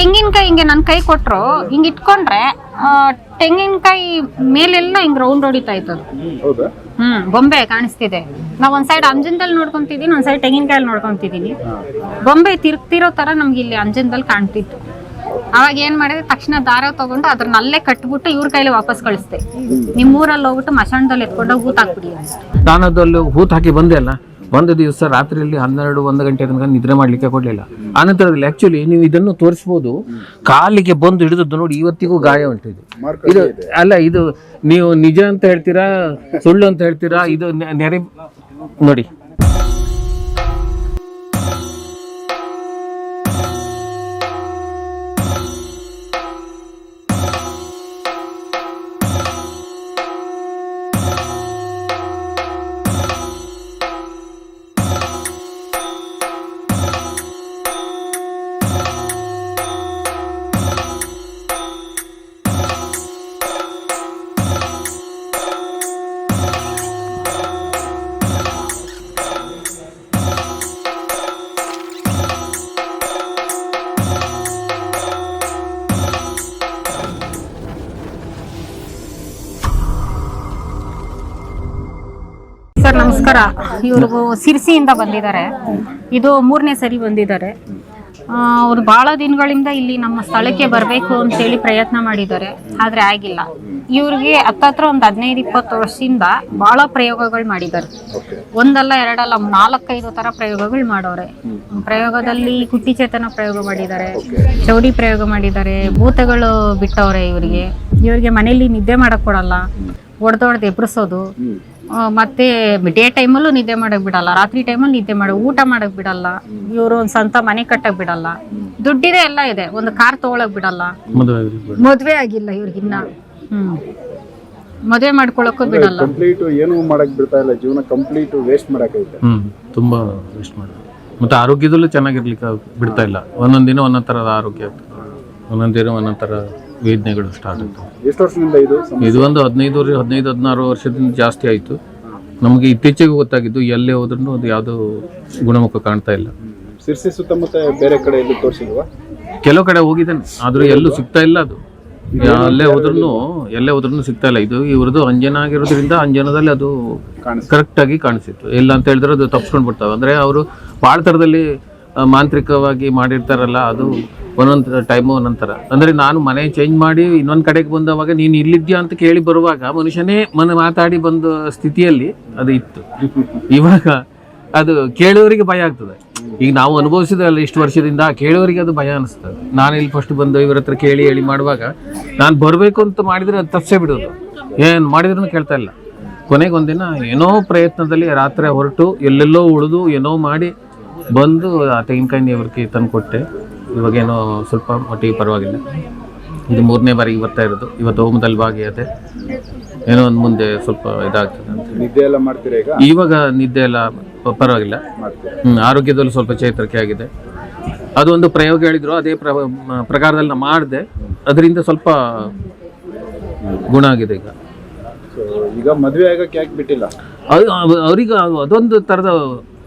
ತೆಂಗಿನಕಾಯಿ ಹಿಂಗೆ ನನ್ನ ಕೈ ಕೊಟ್ಟರು ಹಿಂಗೆ ಇಟ್ಕೊಂಡ್ರೆ ತೆಂಗಿನಕಾಯಿ ಮೇಲೆಲ್ಲ ಹಿಂಗೆ ರೌಂಡ್ ಹೊಡಿತಾ ಇತ್ತು ಅದು ಹೌದಾ? ಹ್ಮ್ ಬೊಂಬೆ ಕಾಣಿಸ್ತಿದೆ. ನಾವು ಒಂದ್ ಸೈಡ್ ಅಂಜನದಲ್ಲಿ ನೋಡ್ಕೊಂತಿದೀನಿ ಒಂದ್ ಸೈಡ್ ತೆಂಗಿನಕಾಯಲ್ಲಿ ನೋಡ್ಕೊಂತಿದೀನಿ. ಬೊಂಬೆ ತಿರುಗ್ತಿರೋ ತರ ನಮ್ಗೆ ಇಲ್ಲಿ ಅಂಜನದಲ್ಲಿ ಕಾಣ್ತಿತ್ತು. ಅವಾಗ ಏನ್ ಮಾಡಿದೆ ತಕ್ಷಣ ದಾರ ತಗೊಂಡು ಅದ್ರನ್ನ ಅಲ್ಲೇ ಕಟ್ಬಿಟ್ಟು ಇವ್ರ ಕೈಲಿ ವಾಪಸ್ ಕಳಿಸ್ದೆ. ನಿಮ್ಮೂರಲ್ಲಿ ಹೋಗ್ಬಿಟ್ಟು ಮಶಾಣದಲ್ಲಿ ಎತ್ಕೊಂಡು ಹೂತ್ ಹಾಕ್ಬಿಡಿ ದಾನದಲ್ಲಿ ಹೂತ್ ಹಾಕಿ ಬಂದೆ ಅಲ್ಲ? ಒಂದು ದಿವಸ ರಾತ್ರಿಯಲ್ಲಿ ಹನ್ನೆರಡು ಒಂದು ಗಂಟೆ ತನಕ ನಿದ್ರೆ ಮಾಡ್ಲಿಕ್ಕೆ ಕೊಡಲಿಲ್ಲ. ಆನಂತರದಲ್ಲಿ ಆಕ್ಚುಲಿ ನೀವು ಇದನ್ನು ತೋರಿಸ್ಬೋದು. ಕಾಲಿಗೆ ಬಂದು ಹಿಡಿದದ್ದು ನೋಡಿ ಇವತ್ತಿಗೂ ಗಾಯ ಉಂಟು ಇದು ಇದು. ಅಲ್ಲ ಇದು ನೀವು ನಿಜ ಅಂತ ಹೇಳ್ತೀರಾ ಸುಳ್ಳು ಅಂತ ಹೇಳ್ತೀರಾ ಇದು ನೆರೆ ನೋಡಿ. ನಮಸ್ಕಾರ ಇವರು ಸಿರ್ಸಿಯಿಂದ ಬಂದಿದ್ದಾರೆ. ಇದು ಮೂರನೇ ಸರಿ ಬಂದಿದ್ದಾರೆ. ಅವರು ಬಹಳ ದಿನಗಳಿಂದ ಇಲ್ಲಿ ನಮ್ಮ ಸ್ಥಳಕ್ಕೆ ಬರಬೇಕು ಅಂತೇಳಿ ಪ್ರಯತ್ನ ಮಾಡಿದ್ದಾರೆ. ಆದರೆ ಆಗಿಲ್ಲ. ಇವ್ರಿಗೆ ಹತ್ತತ್ರ ಒಂದು ಹದಿನೈದು ಇಪ್ಪತ್ತು ವರ್ಷದಿಂದ ಬಹಳ ಪ್ರಯೋಗಗಳು ಮಾಡಿದ್ದಾರೆ. ಒಂದಲ್ಲ ಎರಡಲ್ಲ ನಾಲ್ಕೈದು ಥರ ಪ್ರಯೋಗಗಳು ಮಾಡೋರೆ. ಪ್ರಯೋಗದಲ್ಲಿ ಕುಟ್ಟಿ ಚೇತನ ಪ್ರಯೋಗ ಮಾಡಿದ್ದಾರೆ. ಚೌಡಿ ಪ್ರಯೋಗ ಮಾಡಿದ್ದಾರೆ. ಭೂತಗಳು ಬಿಟ್ಟವ್ರೆ ಇವರಿಗೆ. ಇವರಿಗೆ ಮನೆಯಲ್ಲಿ ನಿದ್ದೆ ಮಾಡೋಕ್ಕೆ ಕೊಡಲ್ಲ. ಒಡೆದೊಡ್ದು ಎಬ್ರಿಸೋದು. ಆ, ಮತ್ತೆ ಡೇ ಟೈಮಲ್ಲೂ ನಿದ್ದೆ ಮಾಡಕ್ ಬಿಡಲ್ಲ ರಾತ್ರಿ ಟೈಮಲ್ಲಿ ನಿದ್ದೆ ಮಾಡ ಊಟ ಮಾಡಕ್ ಬಿಡಲ್ಲ ಇವರು ಒಂದ್ ಸ್ವಂತ ಮನೆ ಕಟ್ಟಕ್ ಬಿಡಲ್ಲ. ದುಡ್ಡಿದೆ ಎಲ್ಲ ಇದೆ ಒಂದು ಕಾರ್ ತಗೊಳಕ್ ಬಿಡಲ್ಲ. ಮದುವೆ ಆಗಿಲ್ಲ ಇವ್ರಿಗಿನ್ನ ಹ್ಮ್. ಮದ್ವೆ ಮಾಡ್ಕೊಳಕ್ಕೂ ಬಿಡಲ್ಲ. ಕಂಪ್ಲೀಟ್ ಏನು ಮಾಡಕ್ ಬಿಡ್ತಾ ಇಲ್ಲ ಜೀವನ ಕಂಪ್ಲೀಟ್ ವೇಸ್ಟ್ ಮಾಡಕೈತೆ ಹ್ಮ್ ತುಂಬಾ ವೇಸ್ಟ್ ಮಾಡಿದೆ ಮತ್ತೆ ಆರೋಗ್ಯದಲ್ಲೂ ಚೆನ್ನಾಗಿರ್ಲಿಕ್ಕೆ ಬಿಡ್ತಾ ಇಲ್ಲ. ಒಂದೊಂದ್ ದಿನ ಒಂದೊಂದ್ ತರದ ಆರೋಗ್ಯ ಒಂದೊಂದ್ ದಿನ ಒಂದೊಂದ್ ತರ ವೇದನೆಗಳು ಸ್ಟಾರ್ಟ್ ಆಗ್ತವೆ ಎಷ್ಟು ವರ್ಷದಿಂದ ಇದು? ಇದು ಒಂದು ಹದಿನೈದು ಹದಿನೈದು ಹದಿನಾರು ವರ್ಷದಿಂದ ಜಾಸ್ತಿ ಆಯಿತು. ನಮಗೆ ಇತ್ತೀಚೆಗೆ ಗೊತ್ತಾಗಿದ್ದು ಎಲ್ಲೇ ಹೋದ್ರೂ ಅದು ಯಾವುದೂ ಗುಣಮುಖ ಕಾಣ್ತಾ ಇಲ್ಲ. ಸಿರ್ಸಿ ಸುತ್ತಮುತ್ತ ಬೇರೆ ಕಡೆ ಎಲ್ಲೂ ತೋರಿಸಿಲ್ವಾ? ಕೆಲವು ಕಡೆ ಹೋಗಿದ್ದೇನೆ ಆದರೂ ಎಲ್ಲೂ ಸಿಗ್ತಾ ಇಲ್ಲ ಅದು. ಅಲ್ಲೇ ಹೋದ್ರೂ ಎಲ್ಲೇ ಹೋದ್ರೂ ಸಿಗ್ತಾ ಇಲ್ಲ. ಇದು ಇವ್ರದ್ದು ಅಂಜನ ಆಗಿರೋದ್ರಿಂದ ಅಂಜನದಲ್ಲಿ ಅದು ಕರೆಕ್ಟಾಗಿ ಕರೆಕ್ಟ್ ಆಗಿ ಕಾಣಿಸಿತ್ತು. ಇಲ್ಲ ಅಂತ ಹೇಳಿದ್ರೆ ಅದು ತಪ್ಸ್ಕೊಂಡು ಬಿಡ್ತಾವೆ ಅಂದ್ರೆ ಅವರು ಭಾಳ ಥರದಲ್ಲಿ ಮಾಂತ್ರಿಕವಾಗಿ ಮಾಡಿರ್ತಾರಲ್ಲ ಅದು ಒಂದೊಂದು ಟೈಮು ಒಂದೊಂಥರ ಅಂದರೆ ನಾನು ಮನೆ ಚೇಂಜ್ ಮಾಡಿ ಇನ್ನೊಂದು ಕಡೆಗೆ ಬಂದವಾಗ ನೀನು ಇಲ್ಲಿದ್ಯಾ ಅಂತ ಕೇಳಿ ಬರುವಾಗ ಮನುಷ್ಯನೇ ಮನೆ ಮಾತಾಡಿ ಬಂದ ಸ್ಥಿತಿಯಲ್ಲಿ ಅದು ಇತ್ತು. ಇವಾಗ ಅದು ಕೇಳೋರಿಗೆ ಭಯ ಆಗ್ತದೆ. ಈಗ ನಾವು ಅನುಭವಿಸಿದಲ್ಲ ಇಷ್ಟು ವರ್ಷದಿಂದ ಕೇಳೋರಿಗೆ ಅದು ಭಯ ಅನಿಸ್ತದೆ. ನಾನು ಇಲ್ಲಿ ಫಸ್ಟ್ ಬಂದು ಇವ್ರ ಹತ್ರ ಕೇಳಿ ಹೇಳಿ ಮಾಡುವಾಗ ನಾನು ಬರಬೇಕು ಅಂತ ಮಾಡಿದರೆ ಅದು ತಪ್ಸೇ ಬಿಡೋದು. ಏನು ಮಾಡಿದ್ರೂ ಕೇಳ್ತಾ ಇಲ್ಲ. ಕೊನೆಗೆ ಒಂದಿನ ಏನೋ ಪ್ರಯತ್ನದಲ್ಲಿ ರಾತ್ರಿ ಹೊರಟು ಎಲ್ಲೆಲ್ಲೋ ಉಳಿದು ಏನೋ ಮಾಡಿ ಬಂದು ಆ ತೆಂಗಿನಕಾಯಿ ನೀವರ್ಕಿ ತಂದು ಕೊಟ್ಟೆ ಇವಾಗೇನೋ ಸ್ವಲ್ಪ ಮಟ್ಟಿಗೆ ಪರವಾಗಿಲ್ಲ. ಇದು ಮೂರನೇ ಬಾರಿಗೆ ಬರ್ತಾ ಇರೋದು. ಇವತ್ತು ಹೋಮದಲ್ಲಿ ಭಾಗಿಯಾದೆ. ಏನೋ ಒಂದು ಮುಂದೆ ಸ್ವಲ್ಪ ಇದಾಗ್ತದೆ ಅಂತ ನಿದ್ದೆ ಎಲ್ಲ ಮಾಡ್ತೀರಾ ಈಗ? ಇವಾಗ ನಿದ್ದೆ ಎಲ್ಲ ಪ- ಪರವಾಗಿಲ್ಲ. ಹ್ಮ್, ಆರೋಗ್ಯದಲ್ಲೂ ಸ್ವಲ್ಪ ಚೇತರಿಕೆ ಆಗಿದೆ. ಅದೊಂದು ಪ್ರಯೋಗ ಹೇಳಿದ್ರು ಅದೇ ಪ್ರ ಮ- ಪ್ರಕಾರದಲ್ಲಿ ನಾನು ಮಾಡಿದೆ. ಅದರಿಂದ ಸ್ವಲ್ಪ ಗುಣ ಆಗಿದೆ ಈಗ. ಸೊ ಈಗ ಮದುವೆ ಆಗಕ್ಕೆ ಯಾಕೆ ಬಿಟ್ಟಿಲ್ಲ? ಅದು ಅವ್- ಅವ್ರಿಗೆ ಅದು- ಅದೊಂದು ಥರದ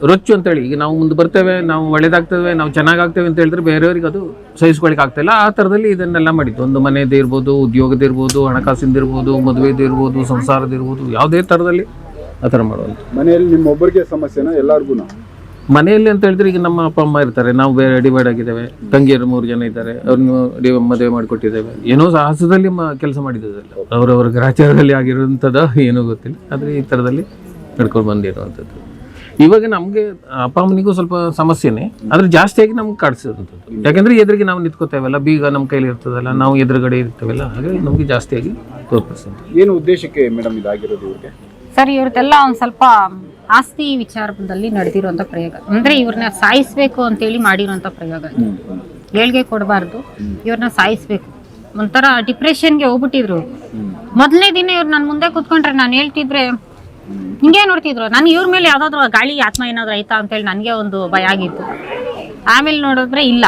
ರೊಚ್ಚು ಅಂತೇಳಿ. ಈಗ ನಾವು ಮುಂದೆ ಬರ್ತೇವೆ ನಾವು ಒಳ್ಳೇದಾಗ್ತೇವೆ ನಾವು ಚೆನ್ನಾಗಾಗ್ತೇವೆ ಅಂತ ಹೇಳಿದ್ರೆ ಬೇರೆಯವ್ರಿಗೆ ಅದು ಸಹಿಸ್ಕೊಳ್ಳಿಕ್ಕೆ ಆಗ್ತಾ ಇಲ್ಲ. ಆ ಥರದಲ್ಲಿ ಇದನ್ನೆಲ್ಲ ಮಾಡಿತ್ತು ಒಂದು ಮನೆಯದೇ ಇರ್ಬೋದು ಉದ್ಯೋಗದ ಇರ್ಬೋದು ಹಣಕಾಸಿಂದ ಇರ್ಬೋದು ಮದುವೆದು ಇರ್ಬೋದು ಸಂಸಾರದ ಇರ್ಬೋದು ಯಾವುದೇ ಥರದಲ್ಲಿ ಆ ಥರ ಮಾಡುವಂಥ ಮನೆಯಲ್ಲಿ ನಿಮ್ಮ ಒಬ್ಬರಿಗೆ ಸಮಸ್ಯೆನ ಎಲ್ಲರಿಗೂ ಮನೆಯಲ್ಲಿ ಅಂತ ಹೇಳಿದ್ರೆ ಈಗ ನಮ್ಮ ಅಪ್ಪ ಅಮ್ಮ ಇರ್ತಾರೆ. ನಾವು ಬೇರೆ ಡಿವೈಡ್ ಆಗಿದ್ದೇವೆ. ತಂಗಿಯರು ಮೂರು ಜನ ಇದ್ದಾರೆ. ಅವ್ರನ್ನು ಡಿ- ಮದುವೆ ಮಾಡಿಕೊಟ್ಟಿದ್ದೇವೆ. ಏನೋ ಸಾಹಸದಲ್ಲಿ ಮ ಕೆಲಸ ಮಾಡಿದ್ದಲ್ಲ ಅವರವರ ಗ್ರಾಚಾರದಲ್ಲಿ ಆಗಿರುವಂಥದ್ದು ಏನೂ ಗೊತ್ತಿಲ್ಲ. ಆದರೆ ಈ ಥರದಲ್ಲಿ ನಡ್ಕೊಂಡು ಬಂದಿರುವಂಥದ್ದು. ಇವಾಗ ನಮಗೆ ಅಪ್ಪ ಅಮ್ಮನಿಗೂ ಸ್ವಲ್ಪ ಸಮಸ್ಯೆನೇ ಆದರೆ ಜಾಸ್ತಿಯಾಗಿ ನಮ್ಗೆ ಕಾಡಿಸಿರುವಂಥದ್ದು ಯಾಕಂದ್ರೆ ಎದುರಿಗೆ ನಾವು ನಿಂತ್ಕೋತೇವಲ್ಲ ಬೀಗ ನಮ್ಮ ಕೈಲಿ ಇರ್ತದಲ್ಲ ನಾವು ಎದುರುಗಡೆ ಇರ್ತೇವಲ್ಲ ಹಾಗೆ ನಮಗೆ ಜಾಸ್ತಿಯಾಗಿ ತೋರ್ಪಿಸ್ತೀವಿ ಏನು ಉದ್ದೇಶಕ್ಕೆ ಮೇಡಮ್ ಇದಾಗಿರೋದು ಇವ್ರಿಗೆ? ಸರ್ ಇವ್ರದ್ದೆಲ್ಲ ಒಂದು ಸ್ವಲ್ಪ ಆಸ್ತಿ ವಿಚಾರದಲ್ಲಿ ನಡೆದಿರುವಂತ ಪ್ರಯೋಗ. ಅಂದ್ರೆ ಇವ್ರನ್ನ ಸಾಯಿಸ್ಬೇಕು ಅಂತೇಳಿ ಮಾಡಿರುವಂತ ಪ್ರಯೋಗ. ಇದು. ಏಳ್ಗೆ ಕೊಡಬಾರ್ದು. ಇವ್ರನ್ನ ಸಾಯಿಸ್ಬೇಕು. ಒಂಥರ ಡಿಪ್ರೆಷನ್ಗೆ ಹೋಗ್ಬಿಟ್ಟಿದ್ರು. ಮೊದಲನೇ ದಿನ ಇವ್ರು ನನ್ನ ಮುಂದೆ ಕೂತ್ಕೊಂಡ್ರೆ ನಾನು ಹೇಳ್ತಿದ್ರೆ ಹಿಂಗೆ ನೋಡ್ತಿದ್ರು. ನಾನು ಇವ್ರ ಮೇಲೆ ಯಾವ್ದಾದ್ರು ಗಾಳಿ ಆತ್ಮ ಏನಾದ್ರು ಆಯ್ತಾ ಅಂತೇಳಿ ನನ್ಗೆ ಒಂದು ಭಯ ಆಗಿತ್ತು. ಆಮೇಲೆ ನೋಡಿದ್ರೆ ಇಲ್ಲ.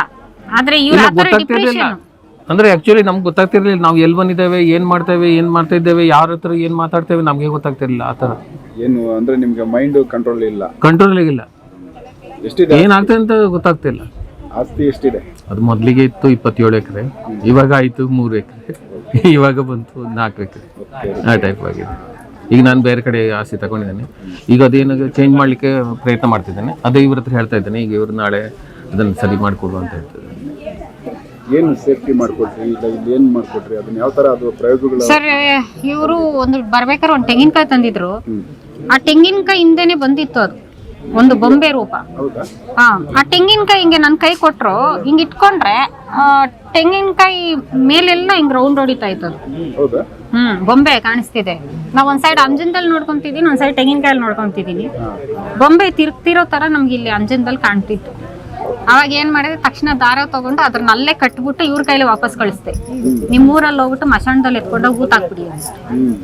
ಆದ್ರೆ ಇವ್ರ ಇಲ್ಲ, ಆ ಥರ ಗೊತ್ತಾಗ್ತಿರ್ಲಿಲ್ಲ. ಡಿಪ್ರೆಷನ್ ಅಂದ್ರೆ ಆಕ್ಚುಲಿ ನಮ್ಗೆ ಗೊತ್ತಾಗ್ತಿರ್ಲಿಲ್ಲ. ನಾವು ಎಲ್ಲಿ ಬಂದಿದ್ದೇವೆ ಏನ್ ಮಾಡ್ತೇವೆ ಏನ್ ಮಾಡ್ತಾ ಇದ್ದೇವೆ ಯಾರ ಹತ್ರ ಏನ್ ಮಾತಾಡ್ತೇವೆ ನಮ್ಗೆ ಗೊತ್ತಾಗ್ತಿರ್ಲಿಲ್ಲ ಆತರ ಏನು ಅಂದ್ರೆ ನಿಮ್ಗೆ ಮೈಂಡ್ ಕಂಟ್ರೋಲ್ ಇಲ್ಲ. ಕಂಟ್ರೋಲ್ ಇಲ್ಲ. ಎಷ್ಟಿದೆ ಏನಾಗ್ತದೆ ಅಂತ ಗೊತ್ತಾಗ್ತಿಲ್ಲ. ಆಸ್ತಿ ಎಷ್ಟಿದೆ? ಅದು ಮೊದಲಿಗೆ ಇತ್ತು ಇಪ್ಪತ್ತೇಳು ಎಕರೆ. ಇವಾಗ ಆಯ್ತು ಮೂರು ಎಕರೆ. ಇವಾಗ ಬಂತು ನಾಲ್ಕು ಎಕರೆ. ಆ ಟೈಪ್ ಆಗಿದೆ. ಈಗ ನಾನು ಬೇರೆ ಕಡೆ ಆಸೆ ತಗೊಂಡಿದ್ದೇನೆ. ಈಗ ಅದೇನು ಚೇಂಜ್ ಮಾಡಲಿಕ್ಕೆ ಪ್ರಯತ್ನ ಮಾಡ್ತಿದ್ದೇನೆ. ಅದೇ ಇವ್ರ ಹತ್ರ ಹೇಳ್ತಾ ಇದ್ದೇನೆ ಈಗ ಇವರು ನಾಳೆ ಅದನ್ನು ಸರಿ ಮಾಡಿಕೊಡು ಅಂತ ಹೇಳ್ತಿದ್ದೇನೆ ಏನು ಸೇಫ್ಟಿ ಮಾಡ್ಕೊಟ್ರಿ? ಇಲ್ಲ ಇಲ್ಲಿ ಏನು ಮಾಡ್ಕೊಟ್ರಿ? ಅದನ್ನ ಯಾವ ತರ ಅದು ಪ್ರಯೋಗಗಳು ಸರ್ ಇವರು ಒಂದು ಬರ್ಬೇಕಾದ್ರೆ ಒಂದು ತೆಂಗಿನಕಾಯಿ ತಂದಿದ್ರು. ಆ ತೆಂಗಿನಕಾಯಿ ಹಿಂದೆನೆ ಬಂದಿತ್ತು ಅದು. ಒಂದು ಬೊಂಬೆ ರೂಪ. ಹೌದಾ? ಹಾ ಆ ತೆಂಗಿನಕಾಯಿ ಹಿಂಗೆ ನನ್ನ ಕೈ ಕೊಟ್ರು ಹಿಂಗೆ ಇಟ್ಕೊಂಡ್ರೆ ಆ ತೆಂಗಿನಕಾಯಿ ಮೇಲೆಲ್ಲ ಹಿಂಗ್ ರೌಂಡ್ ಹೊಡಿತಾ ಇತ್ತು ಅದು. ಹೌದಾ? ಹ್ಮ್, ಬೊಂಬೆ ಕಾಣಿಸ್ತಿದೆ. ನಾವ್ ಒಂದ್ ಸೈಡ್ ಅಂಜನ್ದಲ್ಲಿ ನೋಡ್ಕೊಂತಿದೀನಿ ಒಂದ್ ಸೈಡ್ ತೆಂಗಿನಕಾಯಲ್ಲಿ ನೋಡ್ಕೊಂತಿದೀನಿ. ಬೊಂಬೆ ತಿರುಗ್ತಿರೋ ತರ ನಮ್ಗೆ ಇಲ್ಲಿ ಅಂಜನ್ದಲ್ಲಿ ಕಾಣ್ತಿತ್ತು. ಅವಾಗ ಏನ್ ಮಾಡಿದೆ, ತಕ್ಷಣ ದಾರ ತಗೊಂಡು ಅದ್ರನ್ನ ಅಲ್ಲೇ ಕಟ್ಬಿಟ್ಟು ಇವ್ರ ಕೈಲಿ ವಾಪಸ್ ಕಳಿಸ್ದೆ. ನಿಮ್ ಊರಲ್ಲಿ ಹೋಗ್ಬಿಟ್ಟು ಮಶಾಣದಲ್ಲಿ ಎತ್ಕೊಂಡೋಗಿ ಊತ ಹಾಕ್ಬಿಡಿ ಹೂತ ಹ್ಮ್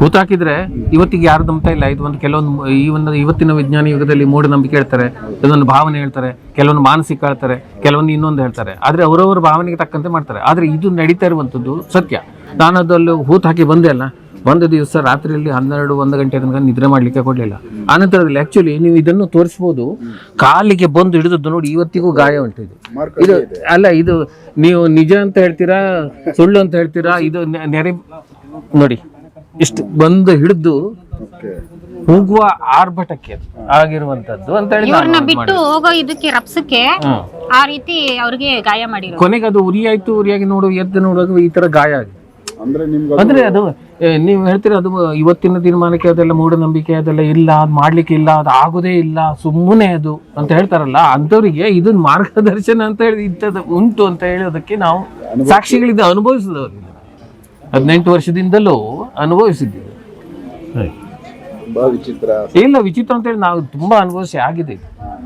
ಹೂತಾಕಿದ್ರೆ ಇವತ್ತಿಗೆ ಯಾರು ನಂಬ್ತಾ ಇಲ್ಲ. ಇದು ಒಂದು ಕೆಲವೊಂದು ಈ ಒಂದು ಇವತ್ತಿನ ವಿಜ್ಞಾನ ಯುಗದಲ್ಲಿ ಮೂಢನಂಬಿಕೆ ಹೇಳ್ತಾರೆ, ಇದೊಂದು ಭಾವನೆ ಹೇಳ್ತಾರೆ, ಕೆಲವೊಂದು ಮಾನಸಿಕ ಹೇಳ್ತಾರೆ, ಕೆಲವೊಂದು ಇನ್ನೊಂದು ಹೇಳ್ತಾರೆ. ಆದ್ರೆ ಅವರವ್ರ ಭಾವನೆಗೆ ತಕ್ಕಂತೆ ಮಾಡ್ತಾರೆ. ಆದ್ರೆ ಇದು ನಡೀತಾ ಇರುವಂತದ್ದು ಸತ್ಯ. ನಾನು ಅದಲ್ಲಿ ಹೂತ್ ಹಾಕಿ ಬಂದೆ ಅಲ್ಲ. ಒಂದು ದಿವಸ ರಾತ್ರಿಯಲ್ಲಿ ಹನ್ನೆರಡು ಒಂದು ಗಂಟೆ ತನಕ ನಿದ್ರೆ ಮಾಡ್ಲಿಕ್ಕೆ ಕೊಡಲಿಲ್ಲ. ಆನಂತರದಲ್ಲಿ ಆ್ಯಕ್ಚುಲಿ ನೀವು ಇದನ್ನು ತೋರಿಸ್ಬೋದು. ಕಾಲಿಗೆ ಬಂದು ಹಿಡಿದದ್ದು ನೋಡಿ ಇವತ್ತಿಗೂ ಗಾಯ ಉಂಟು ಇದು. ಇದು ಅಲ್ಲ ಇದು ನೀವು ನಿಜ ಅಂತ ಹೇಳ್ತೀರಾ ಸುಳ್ಳು ಅಂತ ಹೇಳ್ತೀರಾ ಇದು ನೆರೆ ನೋಡಿ ಇಷ್ಟು ಬಂದು ಹಿಡಿದು ಹೋಗುವ ಆರ್ಭಟಕ್ಕೆ ಆಗಿರುವಂತದ್ದು ಅಂತ ಹೇಳಿ ಬಿಟ್ಟು ಹೋಗೋ ಇದಕ್ಕೆ ರಪ್ಸಕ್ಕೆ ಆ ರೀತಿ ಅವ್ರಿಗೆ ಗಾಯ ಮಾಡಿ ಕೊನೆಗೆ ಅದು ಉರಿಯಾಯ್ತು ಆಯ್ತು ಉರಿಯಾಗಿ ನೋಡು ಎದ್ದು ನೋಡುವಾಗ ಈ ತರ ಗಾಯ ಆಗಿದೆ. ಅಂದ್ರೆ ಅದು ನೀವು ಹೇಳ್ತೀರ ಅದು ಇವತ್ತಿನ ತೀರ್ಮಾನಕ್ಕೆ ಅದೆಲ್ಲ ಮೂಢನಂಬಿಕೆ ಅದೆಲ್ಲ ಇಲ್ಲ ಅದು ಮಾಡ್ಲಿಕ್ಕೆ ಇಲ್ಲ ಅದು ಆಗೋದೇ ಇಲ್ಲ ಸುಮ್ಮನೆ ಅದು ಅಂತ ಹೇಳ್ತಾರಲ್ಲ ಅಂಥವ್ರಿಗೆ ಇದನ್ ಮಾರ್ಗದರ್ಶನ ಅಂತ ಹೇಳಿ ಇಂಥದ್ದು ಉಂಟು ಅಂತ ಹೇಳೋದಕ್ಕೆ ನಾವು ಸಾಕ್ಷಿಗಳಿಂದ ಅನುಭವಿಸಿದವರು. ಹದಿನೆಂಟು ವರ್ಷದಿಂದಲೂ ಅನುಭವಿಸಿದ್ದೀವಿ. ಇಲ್ಲ ವಿಚಿತ್ರ ಅಂತ ಹೇಳಿ ನಾವು ತುಂಬಾ ಅನುಭವಿಸಿ ಆಗಿದೆ.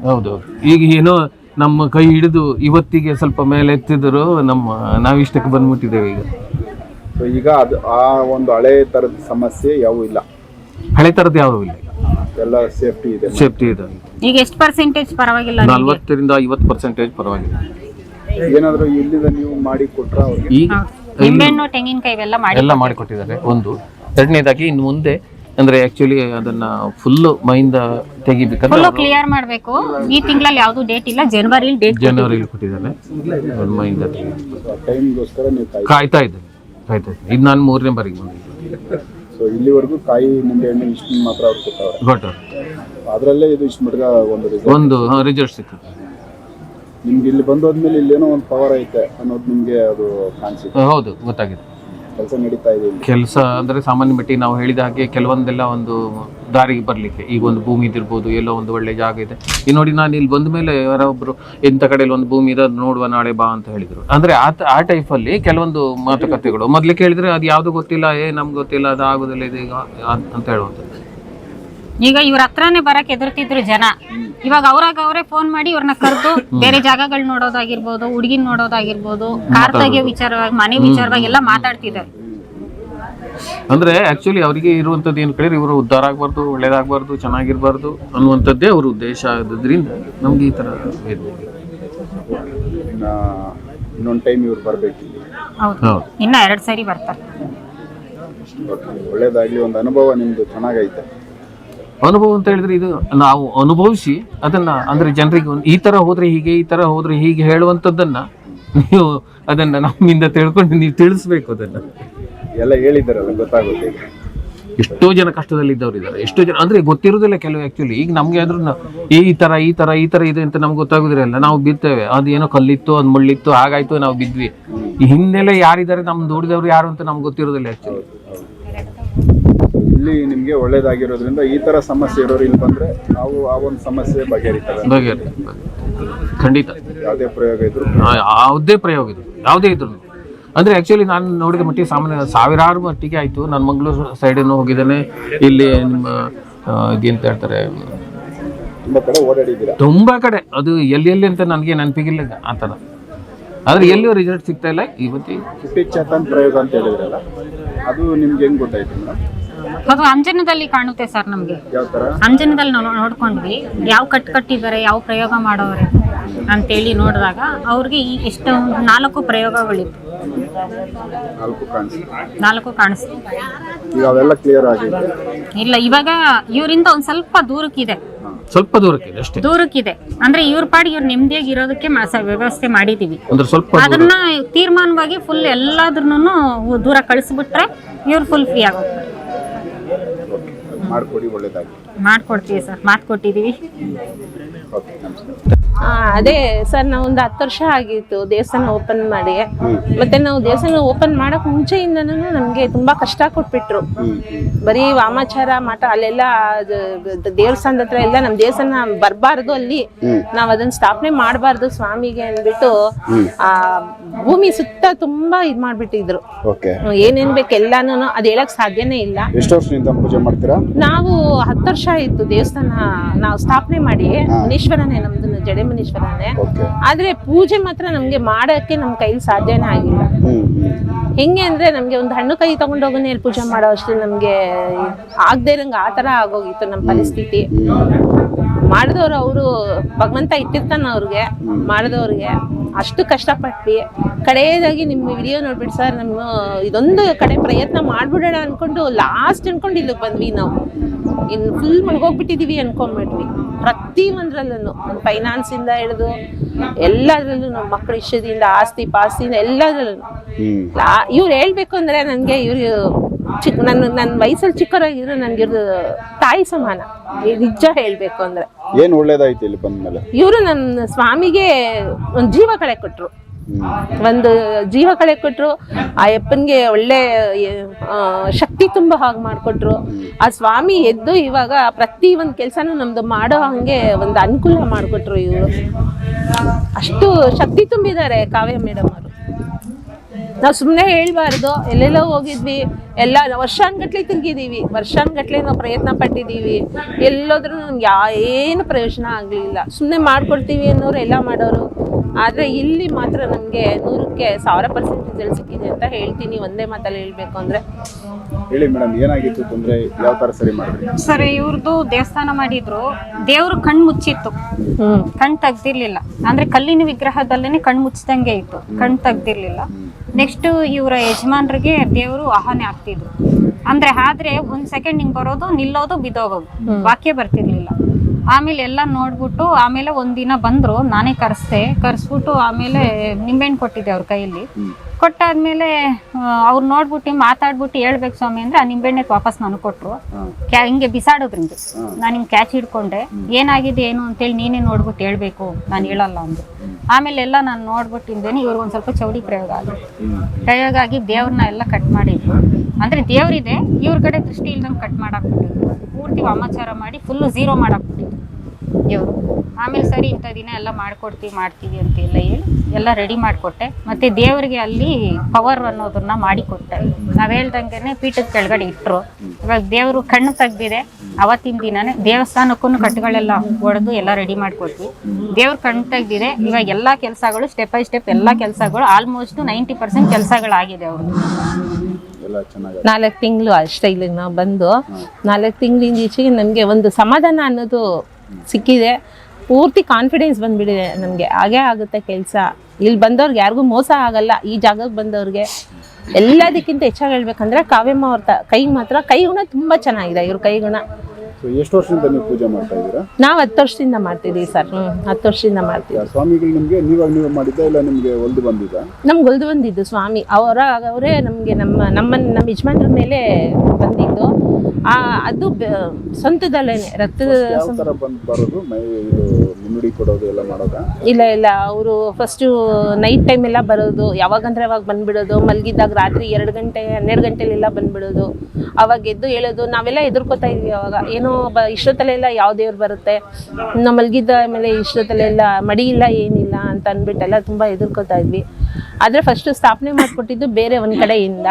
ಹೌದು. ಈಗ ಏನೋ ನಮ್ಮ ಕೈ ಹಿಡಿದು ಇವತ್ತಿಗೆ ಸ್ವಲ್ಪ ಮೇಲೆ ಎತ್ತಿದ್ರು ನಮ್ಮ ನಾವಿಷ್ಟಕ್ಕೆ ಬಂದ್ಬಿಟ್ಟಿದ್ದೇವೆ ಈಗ. ಸೊ ಈಗ ಅದು ಆ ಒಂದು ಹಳೆ ತರದ ಸಮಸ್ಯೆ ಯಾವೂ ಇಲ್ಲ. ಹಳೆ ಥರದ್ದು ಯಾವುದೂ ಇಲ್ಲ ಎಲ್ಲ ಸೇಫ್ಟಿ ಇದೆ. ಸೇಫ್ಟಿ ಇದೆ. ಈಗ ಎಷ್ಟು ಪರ್ಸೆಂಟೇಜ್ ಪರವಾಗಿಲ್ಲ? ನಲ್ವತ್ತರಿಂದ ಐವತ್ತು ಪರ್ಸೆಂಟೇಜ್ ಪರವಾಗಿಲ್ಲ. ಏನಾದರೂ ಇಲ್ಲಿಂದ ನೀವು ಮಾಡಿ ಕೊಟ್ರ ಅವ್ರಿಗೆ? ಈಗ ನಿಂಬೆಹಣ್ಣು ತೆಂಗಿನಕಾಯಿ ಇವೆಲ್ಲ ಮಾಡಿ ಎಲ್ಲ ಮಾಡಿಕೊಟ್ಟಿದ್ದಾರೆ. ಒಂದು. ಎರಡನೇದಾಗಿ ಇನ್ನು ಮುಂದೆ ಅಂದ್ರೆ ಆಕ್ಚುಲಿ ಅದನ್ನ ಫುಲ್ ಮೈಂದ ತೆಗಿಬೇಕು ಫುಲ್ ಕ್ಲಿಯರ್ ಮಾಡಬೇಕು. ಈ ತಿಂಗಳಲ್ಲಿ ಯಾವುದು ಡೇಟ್ ಇಲ್ಲ. ಜನವರಿಲಿ ಡೇಟ್ ಜನವರಿಲಿ ಕೊಟ್ಟಿದ್ದಾರೆ. ಒಂದು ಮೈಂದ ಕಾಯ್ತಾ ಇದ್ದೇನೆ. ಇದ್ದೇನೆ ಇದು ನಾನು ಮೂರನೇ ಬಾರಿಗೆ ಬಂದಿದ್ದೆ. ಸೊ ಇಲ್ಲಿವರೆಗೂ ಕಾಯಿ ನಿಂಬೆ ಹಣ್ಣು ಇಷ್ಟು ಮಾತ್ರ ಅವ್ರು ಕೊಟ್ಟವ್ರೆ. ಅದರಲ್ಲೇ ಇದು ಇಷ್ಟು ಮಟ್ಗ ಒಂದು ರಿಸಲ್ಟ್ ಒಂದು ರಿಸಲ್ಟ್ ಸಿಕ್ಕಿದೆ ನಿಮ್ಗೆ ಇಲ್ಲಿ ಬಂದೋದ್ಮೇಲೆ ಇಲ್ಲೇನೋ ಒಂದು ಪವರ್ ಐತೆ ಅನ್ನೋದು ನಿಮಗೆ ಅದು ಕಾಣಿಸಿದೆ ಹೌದು ಗೊತ್ತಾಗಿದೆ. ಕೆಲಸ ನಡೀತಾ ಇದೆ ಕೆಲಸ ಅಂದ್ರೆ ಸಾಮಾನ್ಯ ಮಟ್ಟಿಗೆ ನಾವು ಹೇಳಿದ ಹಾಗೆ ಕೆಲವೊಂದೆಲ್ಲ ಒಂದು ದಾರಿಗೆ ಬರ್ಲಿಕ್ಕೆ. ಈಗ ಒಂದು ಭೂಮಿ ಇದಿರ್ಬೋದು ಎಲ್ಲೋ ಒಂದು ಒಳ್ಳೆ ಜಾಗ ಇದೆ. ಈ ನೋಡಿ ನಾನು ಇಲ್ಲಿ ಬಂದ ಮೇಲೆ ಯಾರೊಬ್ರು ಇಂಥ ಕಡೆಯಲ್ಲಿ ಒಂದು ಭೂಮಿ ಇದೆ ಅದ್ ನೋಡುವ, ನಾಳೆ ಬಾ ಅಂತ ಹೇಳಿದ್ರು. ಅಂದ್ರೆ ಆ ಆ ಟೈಪ್ ಅಲ್ಲಿ ಕೆಲವೊಂದು ಮಾತುಕತೆಗಳು. ಮೊದ್ಲಿಗೆ ಕೇಳಿದ್ರೆ ಅದು ಯಾವ್ದು ಗೊತ್ತಿಲ್ಲ, ಏ ನಮ್ಗೆ ಗೊತ್ತಿಲ್ಲ, ಅದು ಆಗುದಿಲ್ಲ ಇದೆ ಈಗ ಅನ್- ಅಂತ ಹೇಳುವಂಥದ್ದು. ಈಗ ಇವ್ರ ಹತ್ರನೇ ಬರಕ್ ಎದುರ್ತಿದ್ರು ಜನ. ಇವಾಗ ಅವ್ರಾಗ ಅವರೇ ಫೋನ್ ಮಾಡಿ ಇವ್ರನ್ನ ಕರೆದು ಬೇರೆ ಜಾಗಗಳು ನೋಡೋದಾಗಿರ್ಬೋದು ಹುಡುಗಿನ ನೋಡೋದಾಗಿರ್ಬೋದು ಕಾರ್ ತೆಗಿಯೋ ವಿಚಾರವಾಗಿ ಮನೆ ವಿಚಾರವಾಗಿ ಎಲ್ಲ ಮಾತಾಡ್ತಿದ್ದಾರೆ. ಅಂದ್ರೆ ಆಕ್ಚುಲಿ ಅವರಿಗೆ ಇರುವಂತದ್ದು ಏನು ಕೇಳಿದ್ರೆ ಇವರು ಉದ್ಧಾರ ಆಗ್ಬಾರ್ದು ಒಳ್ಳೇದಾಗ್ಬಾರ್ದು ಚೆನ್ನಾಗಿರ್ಬಾರ್ದು ಅನ್ನುವಂಥದ್ದೇ ಅವ್ರ ಉದ್ದೇಶ ಆದ್ರಿಂದ ನಮ್ಗೆ ಈ ತರ ಇನ್ನೊಂದು ಟೈಮ್ ಇವ್ರು ಬರ್ಬೇಕು. ಹೌದು. ಹೌದು. ಇನ್ನ ಎರಡ್ ಸಾರಿ ಬರ್ತಾರೆ. ಒಳ್ಳೇದಾಗ್ಲಿ ಒಂದು ಅನುಭವ ನಿಮ್ದು ಚೆನ್ನಾಗೈತೆ. ಅನುಭವ ಅಂತ ಹೇಳಿದ್ರೆ ಇದು ನಾವು ಅನುಭವಿಸಿ ಅದನ್ನ ಅಂದ್ರೆ ಜನರಿಗೆ ಈ ತರ ಹೋದ್ರೆ ಹೀಗೆ ಈ ತರ ಹೋದ್ರೆ ಹೀಗೆ ಹೇಳುವಂತದ್ದನ್ನ ನೀವು ಅದನ್ನ ನಮ್ಮಿಂದ ತಿಳ್ಕೊಂಡು ನೀವು ತಿಳಿಸ್ಬೇಕು ಅದನ್ನ. ಎಲ್ಲ ಹೇಳಿದ್ದಾರಲ್ಲ ಗೊತ್ತಾಗುತ್ತೆ ಎಷ್ಟೋ ಜನ ಕಷ್ಟದಲ್ಲಿದ್ದವ್ರು ಇದ್ದಾರೆ. ಎಷ್ಟೋ ಜನ ಅಂದ್ರೆ ಗೊತ್ತಿರೋದಿಲ್ಲ ಕೆಲವು ಆಕ್ಚುಲಿ ಈಗ ನಮ್ಗೆ ಆದ್ರೂ ಈ ತರ ಈ ತರ ಈ ತರ ಇದೆ ಅಂತ ನಮ್ಗೆ ಗೊತ್ತಾಗುದಿರಲ್ಲ ನಾವು ಬಿದ್ದೇವೆ. ಅದು ಏನೋ ಕಲ್ಲಿತ್ತು ಅದು ಮುಳ್ಳಿತ್ತು ಹಾಗಾಯ್ತು ನಾವು ಬಿದ್ವಿ. ಈ ಹಿಂದೆಲ್ಲ ಯಾರಿದ್ದಾರೆ ನಮ್ ದುಡಿದವ್ರು ಯಾರು ಅಂತ ನಮ್ಗೆ ಗೊತ್ತಿರೋದಿಲ್ಲ ಆಕ್ಚುಲಿ ಇಲ್ಲಿ ನಿಮಗೆ ಒಳ್ಳೇದಾಗಿರೋದ್ರಿಂದ ಈ ತರ ಸಮಸ್ಯೆ ಇರೋರು ಇಲ್ಲಿ ಬಂದ್ರೆ ನಾವು ಆ ಒಂದು ಸಮಸ್ಯೆ ಬಗೆಹರಿತವೆ. ಬಗೆಹರಿ ಖಂಡಿತ. ಯಾವುದೇ ಪ್ರಯೋಗ ಇದ್ರು ಯಾವುದೇ ಪ್ರಯೋಗ ಇದ್ರು ಯಾವುದೇ ಇದ್ರು. ಅಂದ್ರೆ ಆಕ್ಚುಲಿ ನಾನು ನೋಡಿದ ಮಟ್ಟಿಗೆ ಸಾಮಾನ್ಯ ಸಾವಿರಾರು ಮಟ್ಟಿಗೆ ಆಯ್ತು. ನಾನು ಮಂಗಳೂರು ಸೈಡನ್ನು ಹೋಗಿದ್ದೇನೆ. ಇಲ್ಲಿ ನಿಮ್ಮ ಇದೇಂತ ಹೇಳ್ತಾರೆ? ತುಂಬಾ ಕಡೆ ಅದು ಎಲ್ಲಿ ಎಲ್ಲಿ ಅಂತ ನನಗೆ ನೆನಪಿಗಿಲ್ಲ ಆ ಥರ. ಆದ್ರೆ ಎಲ್ಲಿಯೂ ರಿಸಲ್ಟ್ ಸಿಗ್ತಾ ಇಲ್ಲ. ಇವತ್ತಿ ಪ್ರಯೋಗ ಅಂತ ಹೇಳಿದ್ರಲ್ಲ ಅದು ನಿಮ್ಗೆ ಹೆಂಗ್ ಗೊತ್ತಾಯ್ತು ಅದು ಅಂಜನದಲ್ಲಿ ಕಾಣುತ್ತೆ ಸರ್ ನಮ್ಗೆ. ಯಾವ ತರ? ಅಂಜನದಲ್ಲಿ ನಾವು ನೋಡ್ಕೊಂಡ್ವಿ. ಯಾವ ಕಟ್ ಕಟ್ಟಿದ್ದಾರೆ ಯಾವ ಪ್ರಯೋಗ ಮಾಡೋರೆ ಅಂತೇಳಿ ನೋಡಿದಾಗ ಅವ್ರಿಗೆ ಈ ಎಷ್ಟು ನಾಲ್ಕು ಪ್ರಯೋಗಗಳಿತ್ತು. ನಾಲ್ಕು ಕಾಣಿಸ್ತು. ನಾಲ್ಕು ಕಾಣಿಸ್ತು. ಈಗ ಅವೆಲ್ಲ ಕ್ಲಿಯರ್ ಆಗಿದೆ ಇಲ್ಲ ಇವಾಗ ಇವರಿಂದ ಒಂದ್ ಸ್ವಲ್ಪ ದೂರಕ್ಕಿದೆ. ಸ್ವಲ್ಪ ದೂರಕ್ಕಿದೆ ಅಷ್ಟೇ. ದೂರಕ್ಕಿದೆ. ಅಂದ್ರೆ ಇವ್ರ ಪಾಡಿ ಇವ್ರು ನೆಮ್ಮದಿಯಾಗಿ ಇರೋದಕ್ಕೆ ಮಾಸ ವ್ಯವಸ್ಥೆ ಮಾಡಿದೀವಿ. ಅಂದ್ರೆ ಸ್ವಲ್ಪ ಅದನ್ನ ತೀರ್ಮಾನವಾಗಿ ಫುಲ್ ಎಲ್ಲಾದ್ರೂ ದೂರ ಕಳಿಸ್ಬಿಟ್ರೆ ಇವ್ರು ಫುಲ್ ಫ್ರೀ ಆಗೋಗ್ತಾರೆ ಮಾಡಿಕೊಡಿ ಒಳ್ಳೇದಾಗಿ ಮಾಡ್ಕೊಡ್ತೀವಿ ಸರ್ ಮಾತು ಕೊಟ್ಟಿದೀವಿ ಓಕೆ ನಮಸ್ಕಾರ ಆ, ಅದೇ ಸರ್ ನಾವು ಒಂದು ಹತ್ತು ವರ್ಷ ಆಗಿತ್ತು ದೇವಸ್ಥಾನ ಓಪನ್ ಮಾಡಿ. ಮತ್ತೆ ನಾವು ದೇವಸ್ಥಾನ ಓಪನ್ ಮಾಡಕ್ ಮುಂಚೆಯಿಂದನೂ ನಮ್ಗೆ ತುಂಬಾ ಕಷ್ಟ ಕೊಟ್ಬಿಟ್ರು. ಬರೀ ವಾಮಾಚಾರ ಮಠ ಅಲ್ಲೆಲ್ಲ ಅದು ದ- ದೇವಸ್ಥಾನದ ಹತ್ರ ಎಲ್ಲ ನಮ್ ದೇವಸ್ಥಾನ ಬರಬಾರ್ದು ಅಲ್ಲಿ. ನಾವ್ ಅದನ್ನ ಸ್ಥಾಪನೆ ಮಾಡಬಾರ್ದು ಸ್ವಾಮಿಗೆ ಅಂದ್ಬಿಟ್ಟು ಆ ಭೂಮಿ ಸುತ್ತ ತುಂಬಾ ಇದ್ ಮಾಡ್ಬಿಟ್ಟಿದ್ರು. ಓಕೆ. ಏನೇನ್ ಬೇಕು ಎಲ್ಲಾನು ಅದ್ ಹೇಳಕ್ ಸಾಧ್ಯನೇ ಇಲ್ಲ. ಎಷ್ಟು ವರ್ಷದಿಂದ ಪೂಜೆ ಮಾಡ್ತೀರಾ? ನಾವು ಹತ್ತು ವರ್ಷ ಆಯ್ತು ದೇವಸ್ಥಾನ ನಾವು ಸ್ಥಾಪನೆ ಮಾಡಿ ಮುನೀಶ್ವರನೇ ನಮ್ದು ಜಡೆ ಮುನೀಶ್ವರನೇ. ಆದ್ರೆ ಪೂಜೆ ಮಾತ್ರ ನಮ್ಗೆ ಮಾಡಕ್ಕೆ ನಮ್ ಕೈಲಿ ಸಾಧ್ಯನೇ ಆಗಿಲ್ಲ. ಹೆಂಗೆ ಅಂದ್ರೆ ನಮ್ಗೆ ಒಂದು ಹಣ್ಣು ಕೈ ತಗೊಂಡೋಗನೆ ಪೂಜೆ ಮಾಡೋ ಅಷ್ಟು ನಮ್ಗೆ ಆಗದೆ ಇರಂಗ ಆ ತರ ಆಗೋಗಿತ್ತು ನಮ್ಮ ಪರಿಸ್ಥಿತಿ. ಮಾಡಿದವ್ರು ಅವರು ಭಗವಂತ ಇಟ್ಟಿರ್ತಾನೆ ಅವ್ರಿಗೆ ಮಾಡಿದವ್ರಿಗೆ. ಅಷ್ಟು ಕಷ್ಟಪಟ್ವಿ. ಕಡೆಯದಾಗಿ ನಿಮ್ಮ ವಿಡಿಯೋ ನೋಡ್ಬಿಟ್ಟು ಸರ್ ನಮ್ಮ ಇದೊಂದು ಕಡೆ ಪ್ರಯತ್ನ ಮಾಡ್ಬಿಡೋಣ ಅನ್ಕೊಂಡು ಲಾಸ್ಟ್ ಅನ್ಕೊಂಡು ಇಲ್ಲಿಗೆ ಬಂದ್ವಿ ನಾವು. ಇನ್ನು ಫುಲ್ ಮುಳುಗೋಗ್ಬಿಟ್ಟಿದ್ದೀವಿ ಅನ್ಕೊಂಡ್ಬಿಟ್ವಿ. ಪ್ರತಿ ಒಂದ್ರಲ್ಲೂ ಫೈನಾನ್ಸ್ ಇಂದ ಹಿಡಿದು ಎಲ್ಲದ್ರಲ್ಲೂ ನಮ್ಮ ಮಕ್ಕಳ ಇಷ್ಟದಿಂದ ಆಸ್ತಿ ಪಾಸ್ತಿಯಿಂದ ಎಲ್ಲದ್ರಲ್ಲೂ ಇವ್ರು ಹೇಳ್ಬೇಕು ಅಂದ್ರೆ ನನಗೆ ಇವ್ರು ಚಿಕ್ಕ ನನ್ನ ನನ್ನ ವಯಸ್ಸಲ್ಲಿ ಚಿಕ್ಕವರಾಗಿದ್ರು ನನ್ಗೆ ತಾಯಿ ಸಮಾನ. ನಿಜ ಹೇಳ್ಬೇಕು ಅಂದ್ರೆ. ಏನು ಒಳ್ಳೇದಾಯ್ತು ಇಲ್ಲಿ ಬಂದ್ಮೇಲೆ ಇವರು ನನ್ನ ಸ್ವಾಮಿಗೆ ಒಂದು ಜೀವ ಕಳೆ ಕೊಟ್ರು. ಒಂದು ಜೀವ ಕಳೆ ಕೊಟ್ರು. ಆ ಅಪ್ಪನಿಗೆ ಒಳ್ಳೆ ಶಕ್ತಿ ತುಂಬ ಹಾಗೆ ಮಾಡಿಕೊಟ್ರು. ಆ ಸ್ವಾಮಿ ಎದ್ದು ಇವಾಗ ಪ್ರತಿ ಒಂದು ಕೆಲಸನೂ ನಮ್ದು ಮಾಡೋ ಹಂಗೆ ಒಂದು ಅನುಕೂಲ ಮಾಡಿಕೊಟ್ರು ಇವರು. ಅಷ್ಟು ಶಕ್ತಿ ತುಂಬಿದ್ದಾರೆ ಕಾವ್ಯ ಮೇಡಮ್ ಅವರು. ನಾವು ಸುಮ್ಮನೆ ಹೇಳಬಾರ್ದು. ಎಲ್ಲೆಲ್ಲೋ ಹೋಗಿದ್ವಿ. ಎಲ್ಲ ವರ್ಷಾನ್ಗಟ್ಲೆ ತಿರುಗಿದೀವಿ. ವರ್ಷಾನ್ಗಟ್ಲೆ ನಾವು ಪ್ರಯತ್ನ ಪಟ್ಟಿದ್ದೀವಿ ಎಲ್ಲೋದ್ರೂ ನಮ್ಗೆ ಯಾ, ಏನು ಪ್ರಯೋಜನ ಆಗಲಿಲ್ಲ. ಸುಮ್ಮನೆ ಮಾಡ್ಕೊಡ್ತೀವಿ ಅನ್ನೋರು ಎಲ್ಲ ಮಾಡೋರು. ಆದರೆ ಇಲ್ಲಿ ಮಾತ್ರ ನಮಗೆ ನೂರಕ್ಕೆ ಸಾವಿರ ಪರ್ಸೆಂಟ್ ರಿಸಲ್ಟ್ ಸಿಕ್ಕಿದೆ ಅಂತ ಹೇಳ್ತೀನಿ. ಒಂದೇ ಮಾತಲ್ಲಿ ಹೇಳಬೇಕು ಅಂದರೆ. ಹೇಳಿ ಮೇಡಮ್ ಏನಾಗಿತ್ತು ತೊಂದರೆ? ಯಾವ ಥರ ಸರಿ ಮಾಡಿದ್ರಿ ಸರ್ ಇವ್ರದ್ದು ದೇವಸ್ಥಾನ ಮಾಡಿದ್ರು. ದೇವ್ರು ಕಣ್ ಮುಚ್ಚಿತ್ತು. ಕಣ್ಣು ಕಣ್ ತೆಗ್ದಿರ್ಲಿಲ್ಲ. ಅಂದ್ರೆ ಕಲ್ಲಿನ ವಿಗ್ರಹದಲ್ಲೇನೆ ಕಣ್ ಮುಚ್ಚಿದಂಗೆ ಇತ್ತು. ಕಣ್ ತೆಗ್ದಿರ್ಲಿಲ್ಲ. ನೆಕ್ಸ್ಟ್ ಇವರ ಯಜಮಾನ್ರಿಗೆ ದೇವರು ಆಹ್ವಾನ ಆಗ್ತಿದ್ರು. ಅಂದ್ರೆ ಆದ್ರೆ ಒಂದ್ ಸೆಕೆಂಡ್ ಹಿಂಗ್ ಬರೋದು ನಿಲ್ಲೋದು ಬಿದ್ದೋಗೋದು. ವಾಕ್ಯ ಬರ್ತಿರ್ಲಿಲ್ಲ. ಆಮೇಲೆ ಎಲ್ಲ ನೋಡ್ಬಿಟ್ಟು ಆಮೇಲೆ ಒಂದಿನ ಬಂದ್ರು ನಾನೇ ಕರೆಸ್ದೆ. ಕರೆಸ್ಬಿಟ್ಟು ಆಮೇಲೆ ನಿಂಬೆಹಣ್ಣು ಕೊಟ್ಟಿದ್ದೆ ಅವ್ರ ಕೈಯಲ್ಲಿ. ಕೊಟ್ಟಾದ್ಮೇಲೆ ಅವ್ರು ನೋಡ್ಬಿಟ್ಟು ಮಾತಾಡ್ಬಿಟ್ಟು ಹೇಳ್ಬೇಕು ಸ್ವಾಮಿ ಅಂದ್ರೆ ಆ ನಿಂಬೆಣ್ಣೆ ವಾಪಸ್ ನಾನು ಕೊಟ್ರು. ಕ್ಯಾ- ಹಿಂಗೆ ಬಿಸಾಡೋದ್ರಿಂದ ನಾನು ಹಿಂಗೆ ಕ್ಯಾಚ್ ಹಿಡ್ಕೊಂಡೆ. ಏನಾಗಿದೆ ಏನು ಅಂತೇಳಿ ನೀನೇ ನೋಡ್ಬಿಟ್ಟು ಹೇಳ್ಬೇಕು. ನಾನು ಹೇಳಲ್ಲ ಅಂದ್ರು ಆಮೇಲೆ ಎಲ್ಲ ನಾನು ನೋಡ್ಬಿಟ್ಟಿದ್ದೇನೆ, ಇವ್ರಿಗೆ ಒಂದು ಸ್ವಲ್ಪ ಚೌಡಿ ಪ್ರಯೋಗ ಆಗಿದೆ. ಪ್ರಯೋಗ ಆಗಿ ದೇವ್ರನ್ನ ಎಲ್ಲ ಕಟ್ ಮಾಡಿದ್ರು ಅಂದರೆ ದೇವರಿದೆ, ಇವ್ರ ಕಡೆ ದೃಷ್ಟಿ ಇಲ್ದಂಗೆ ಕಟ್ ಮಾಡಾಕ್ಬಿಟ್ಟಿದ್ರು. ಪೂರ್ತಿ ವಾಮಾಚಾರ ಮಾಡಿ ಫುಲ್ಲು ಝೀರೋ ಮಾಡಾಕ್ಬಿಟ್ಟಿದ್ರು. ದೇವರು. ಆಮೇಲೆ ಸರಿ, ಇಂಥ ದಿನ ಎಲ್ಲ ಮಾಡ್ಕೊಡ್ತೀವಿ, ಮಾಡ್ತೀವಿ ಅಂತ ಎಲ್ಲ ಹೇಳಿ ಎಲ್ಲ ರೆಡಿ ಮಾಡಿಕೊಟ್ಟೆ. ಮತ್ತು ದೇವರಿಗೆ ಅಲ್ಲಿ ಪವರ್ ಅನ್ನೋದನ್ನ ಮಾಡಿಕೊಟ್ಟೆ. ನಾವು ಹೇಳ್ದಂಗೆ ಪೀಠದ ಕೆಳಗಡೆ ಇಟ್ಟರು ಇವಾಗ ದೇವರು ಕಣ್ಣು ತೆಗ್ದಿದೆ. ಅವತ್ತಿನ ದಿನನೇ ದೇವಸ್ಥಾನಕ್ಕೂ ಕಟ್ಟುಗಳೆಲ್ಲ ಹೊಡೆದು ಎಲ್ಲ ರೆಡಿ ಮಾಡಿಕೊಟ್ವಿ. ದೇವ್ರ ಕಣ್ಣು ತೆಗ್ದಿದೆ ಇವಾಗ ಎಲ್ಲ ಕೆಲಸಗಳು ಸ್ಟೆಪ್ ಬೈ ಸ್ಟೆಪ್ ಎಲ್ಲ ಕೆಲಸಗಳು ಆಲ್ಮೋಸ್ಟ್ ನೈಂಟಿ ಪರ್ಸೆಂಟ್ ಕೆಲಸಗಳಾಗಿದೆ ಅವರು. ನಾಲ್ಕು ತಿಂಗಳು ಅಷ್ಟೇ ಇಲ್ಲಿಗೆ ನಾವು ಬಂದು ನಾಲ್ಕು ತಿಂಗಳಿಂದ ಈಚೆಗೆ ನಮಗೆ ಒಂದು ಸಮಾಧಾನ ಅನ್ನೋದು ಸಿಕ್ಕಿದೆ. ಪೂರ್ತಿ ಕಾನ್ಫಿಡೆನ್ಸ್ ಬಂದ್ಬಿಟ್ಟಿದೆ ನಮಗೆ. ಹಾಗೇ ಆಗುತ್ತೆ ಕೆಲಸ. ಇಲ್ಲಿ ಬಂದವ್ರಿಗೆ ಯಾರಿಗೂ ಮೋಸ ಆಗಲ್ಲ. ಈ ಜಾಗಕ್ಕೆ ಬಂದವ್ರಿಗೆ ಎಲ್ಲದಕ್ಕಿಂತ ಹೆಚ್ಚಾಗಿ ಹೇಳ್ಬೇಕಂದ್ರೆ ಕಾವ್ಯಮ್ಮ ಅವ್ರ ಕೈ ಮಾತ್ರ ಕೈಗುಣ ತುಂಬ ಚೆನ್ನಾಗಿದೆ ಇವ್ರ ಕೈಗುಣ ಎಷ್ಟು ವರ್ಷದಿಂದ ನೀವು ಪೂಜೆ ಮಾಡ್ತಾ ಇದ್ದೀರಾ? ನಾವು ಹತ್ತು ವರ್ಷದಿಂದ ಮಾಡ್ತಿದ್ದೀವಿ ಸರ್. ಹ್ಞೂ ಹತ್ತು ವರ್ಷದಿಂದ ಮಾಡ್ತೀವಿ ಸ್ವಾಮಿಗಳು ನಿಮಗೆ ನೀವಾಗ ನೀವು ಮಾಡಿದ್ದ ಇಲ್ಲ ನಿಮಗೆ ಒಲ್ದು ಬಂದಿದ್ದ? ನಮ್ಗೆ ಒಲ್ದು ಬಂದಿದ್ದು ಸ್ವಾಮಿ. ಅವರ ಅವರೇ ನಮಗೆ ನಮ್ಮ ನಮ್ಮ ನಮ್ಮ ಯಜಮಾನ್ರ ಮೇಲೆ ಬಂದಿದ್ದು. ಅದು ಸ್ವಂತದಲ್ಲೇನೆ ರಕ್ತದ ಬರೋದು? ಮುನ್ನುಡಿ ಕೊಡೋದು ಎಲ್ಲ ಇಲ್ಲ ಇಲ್ಲ. ಅವರು ಫಸ್ಟು ನೈಟ್ ಟೈಮ್ ಎಲ್ಲ ಬರೋದು. ಯಾವಾಗಂದ್ರೆ ಅವಾಗ ಬಂದ್ಬಿಡೋದು. ಮಲಗಿದ್ದಾಗ ರಾತ್ರಿ ಎರಡು ಗಂಟೆ, ಹನ್ನೆರಡು ಗಂಟೆಲೆಲ್ಲ ಬಂದ್ಬಿಡೋದು. ಅವಾಗ ಎದ್ದು ಹೇಳೋದು. ನಾವೆಲ್ಲ ಎದುರ್ಕೋತಾ ಇದ್ವಿ ಅವಾಗ. ಏನೋ ಬ, ಇಷ್ಟೊತ್ತಲೆಲ್ಲ ಯಾವ ದೇವ್ರು ಬರುತ್ತೆ? ನಾವು ಮಲಗಿದ್ದ ಮೇಲೆ ಇಷ್ಟೊತ್ತಲೆಲ್ಲ ಮಡಿ ಇಲ್ಲ, ಏನಿಲ್ಲ ಅಂತ ಅಂದ್ಬಿಟ್ಟೆಲ್ಲ ತುಂಬ ಎದುರ್ಕೋತಾ ಇದ್ವಿ. ಆದರೆ ಫಸ್ಟು ಸ್ಥಾಪನೆ ಮಾಡಿಕೊಟ್ಟಿದ್ದು ಬೇರೆ ಒಂದು ಕಡೆಯಿಂದ.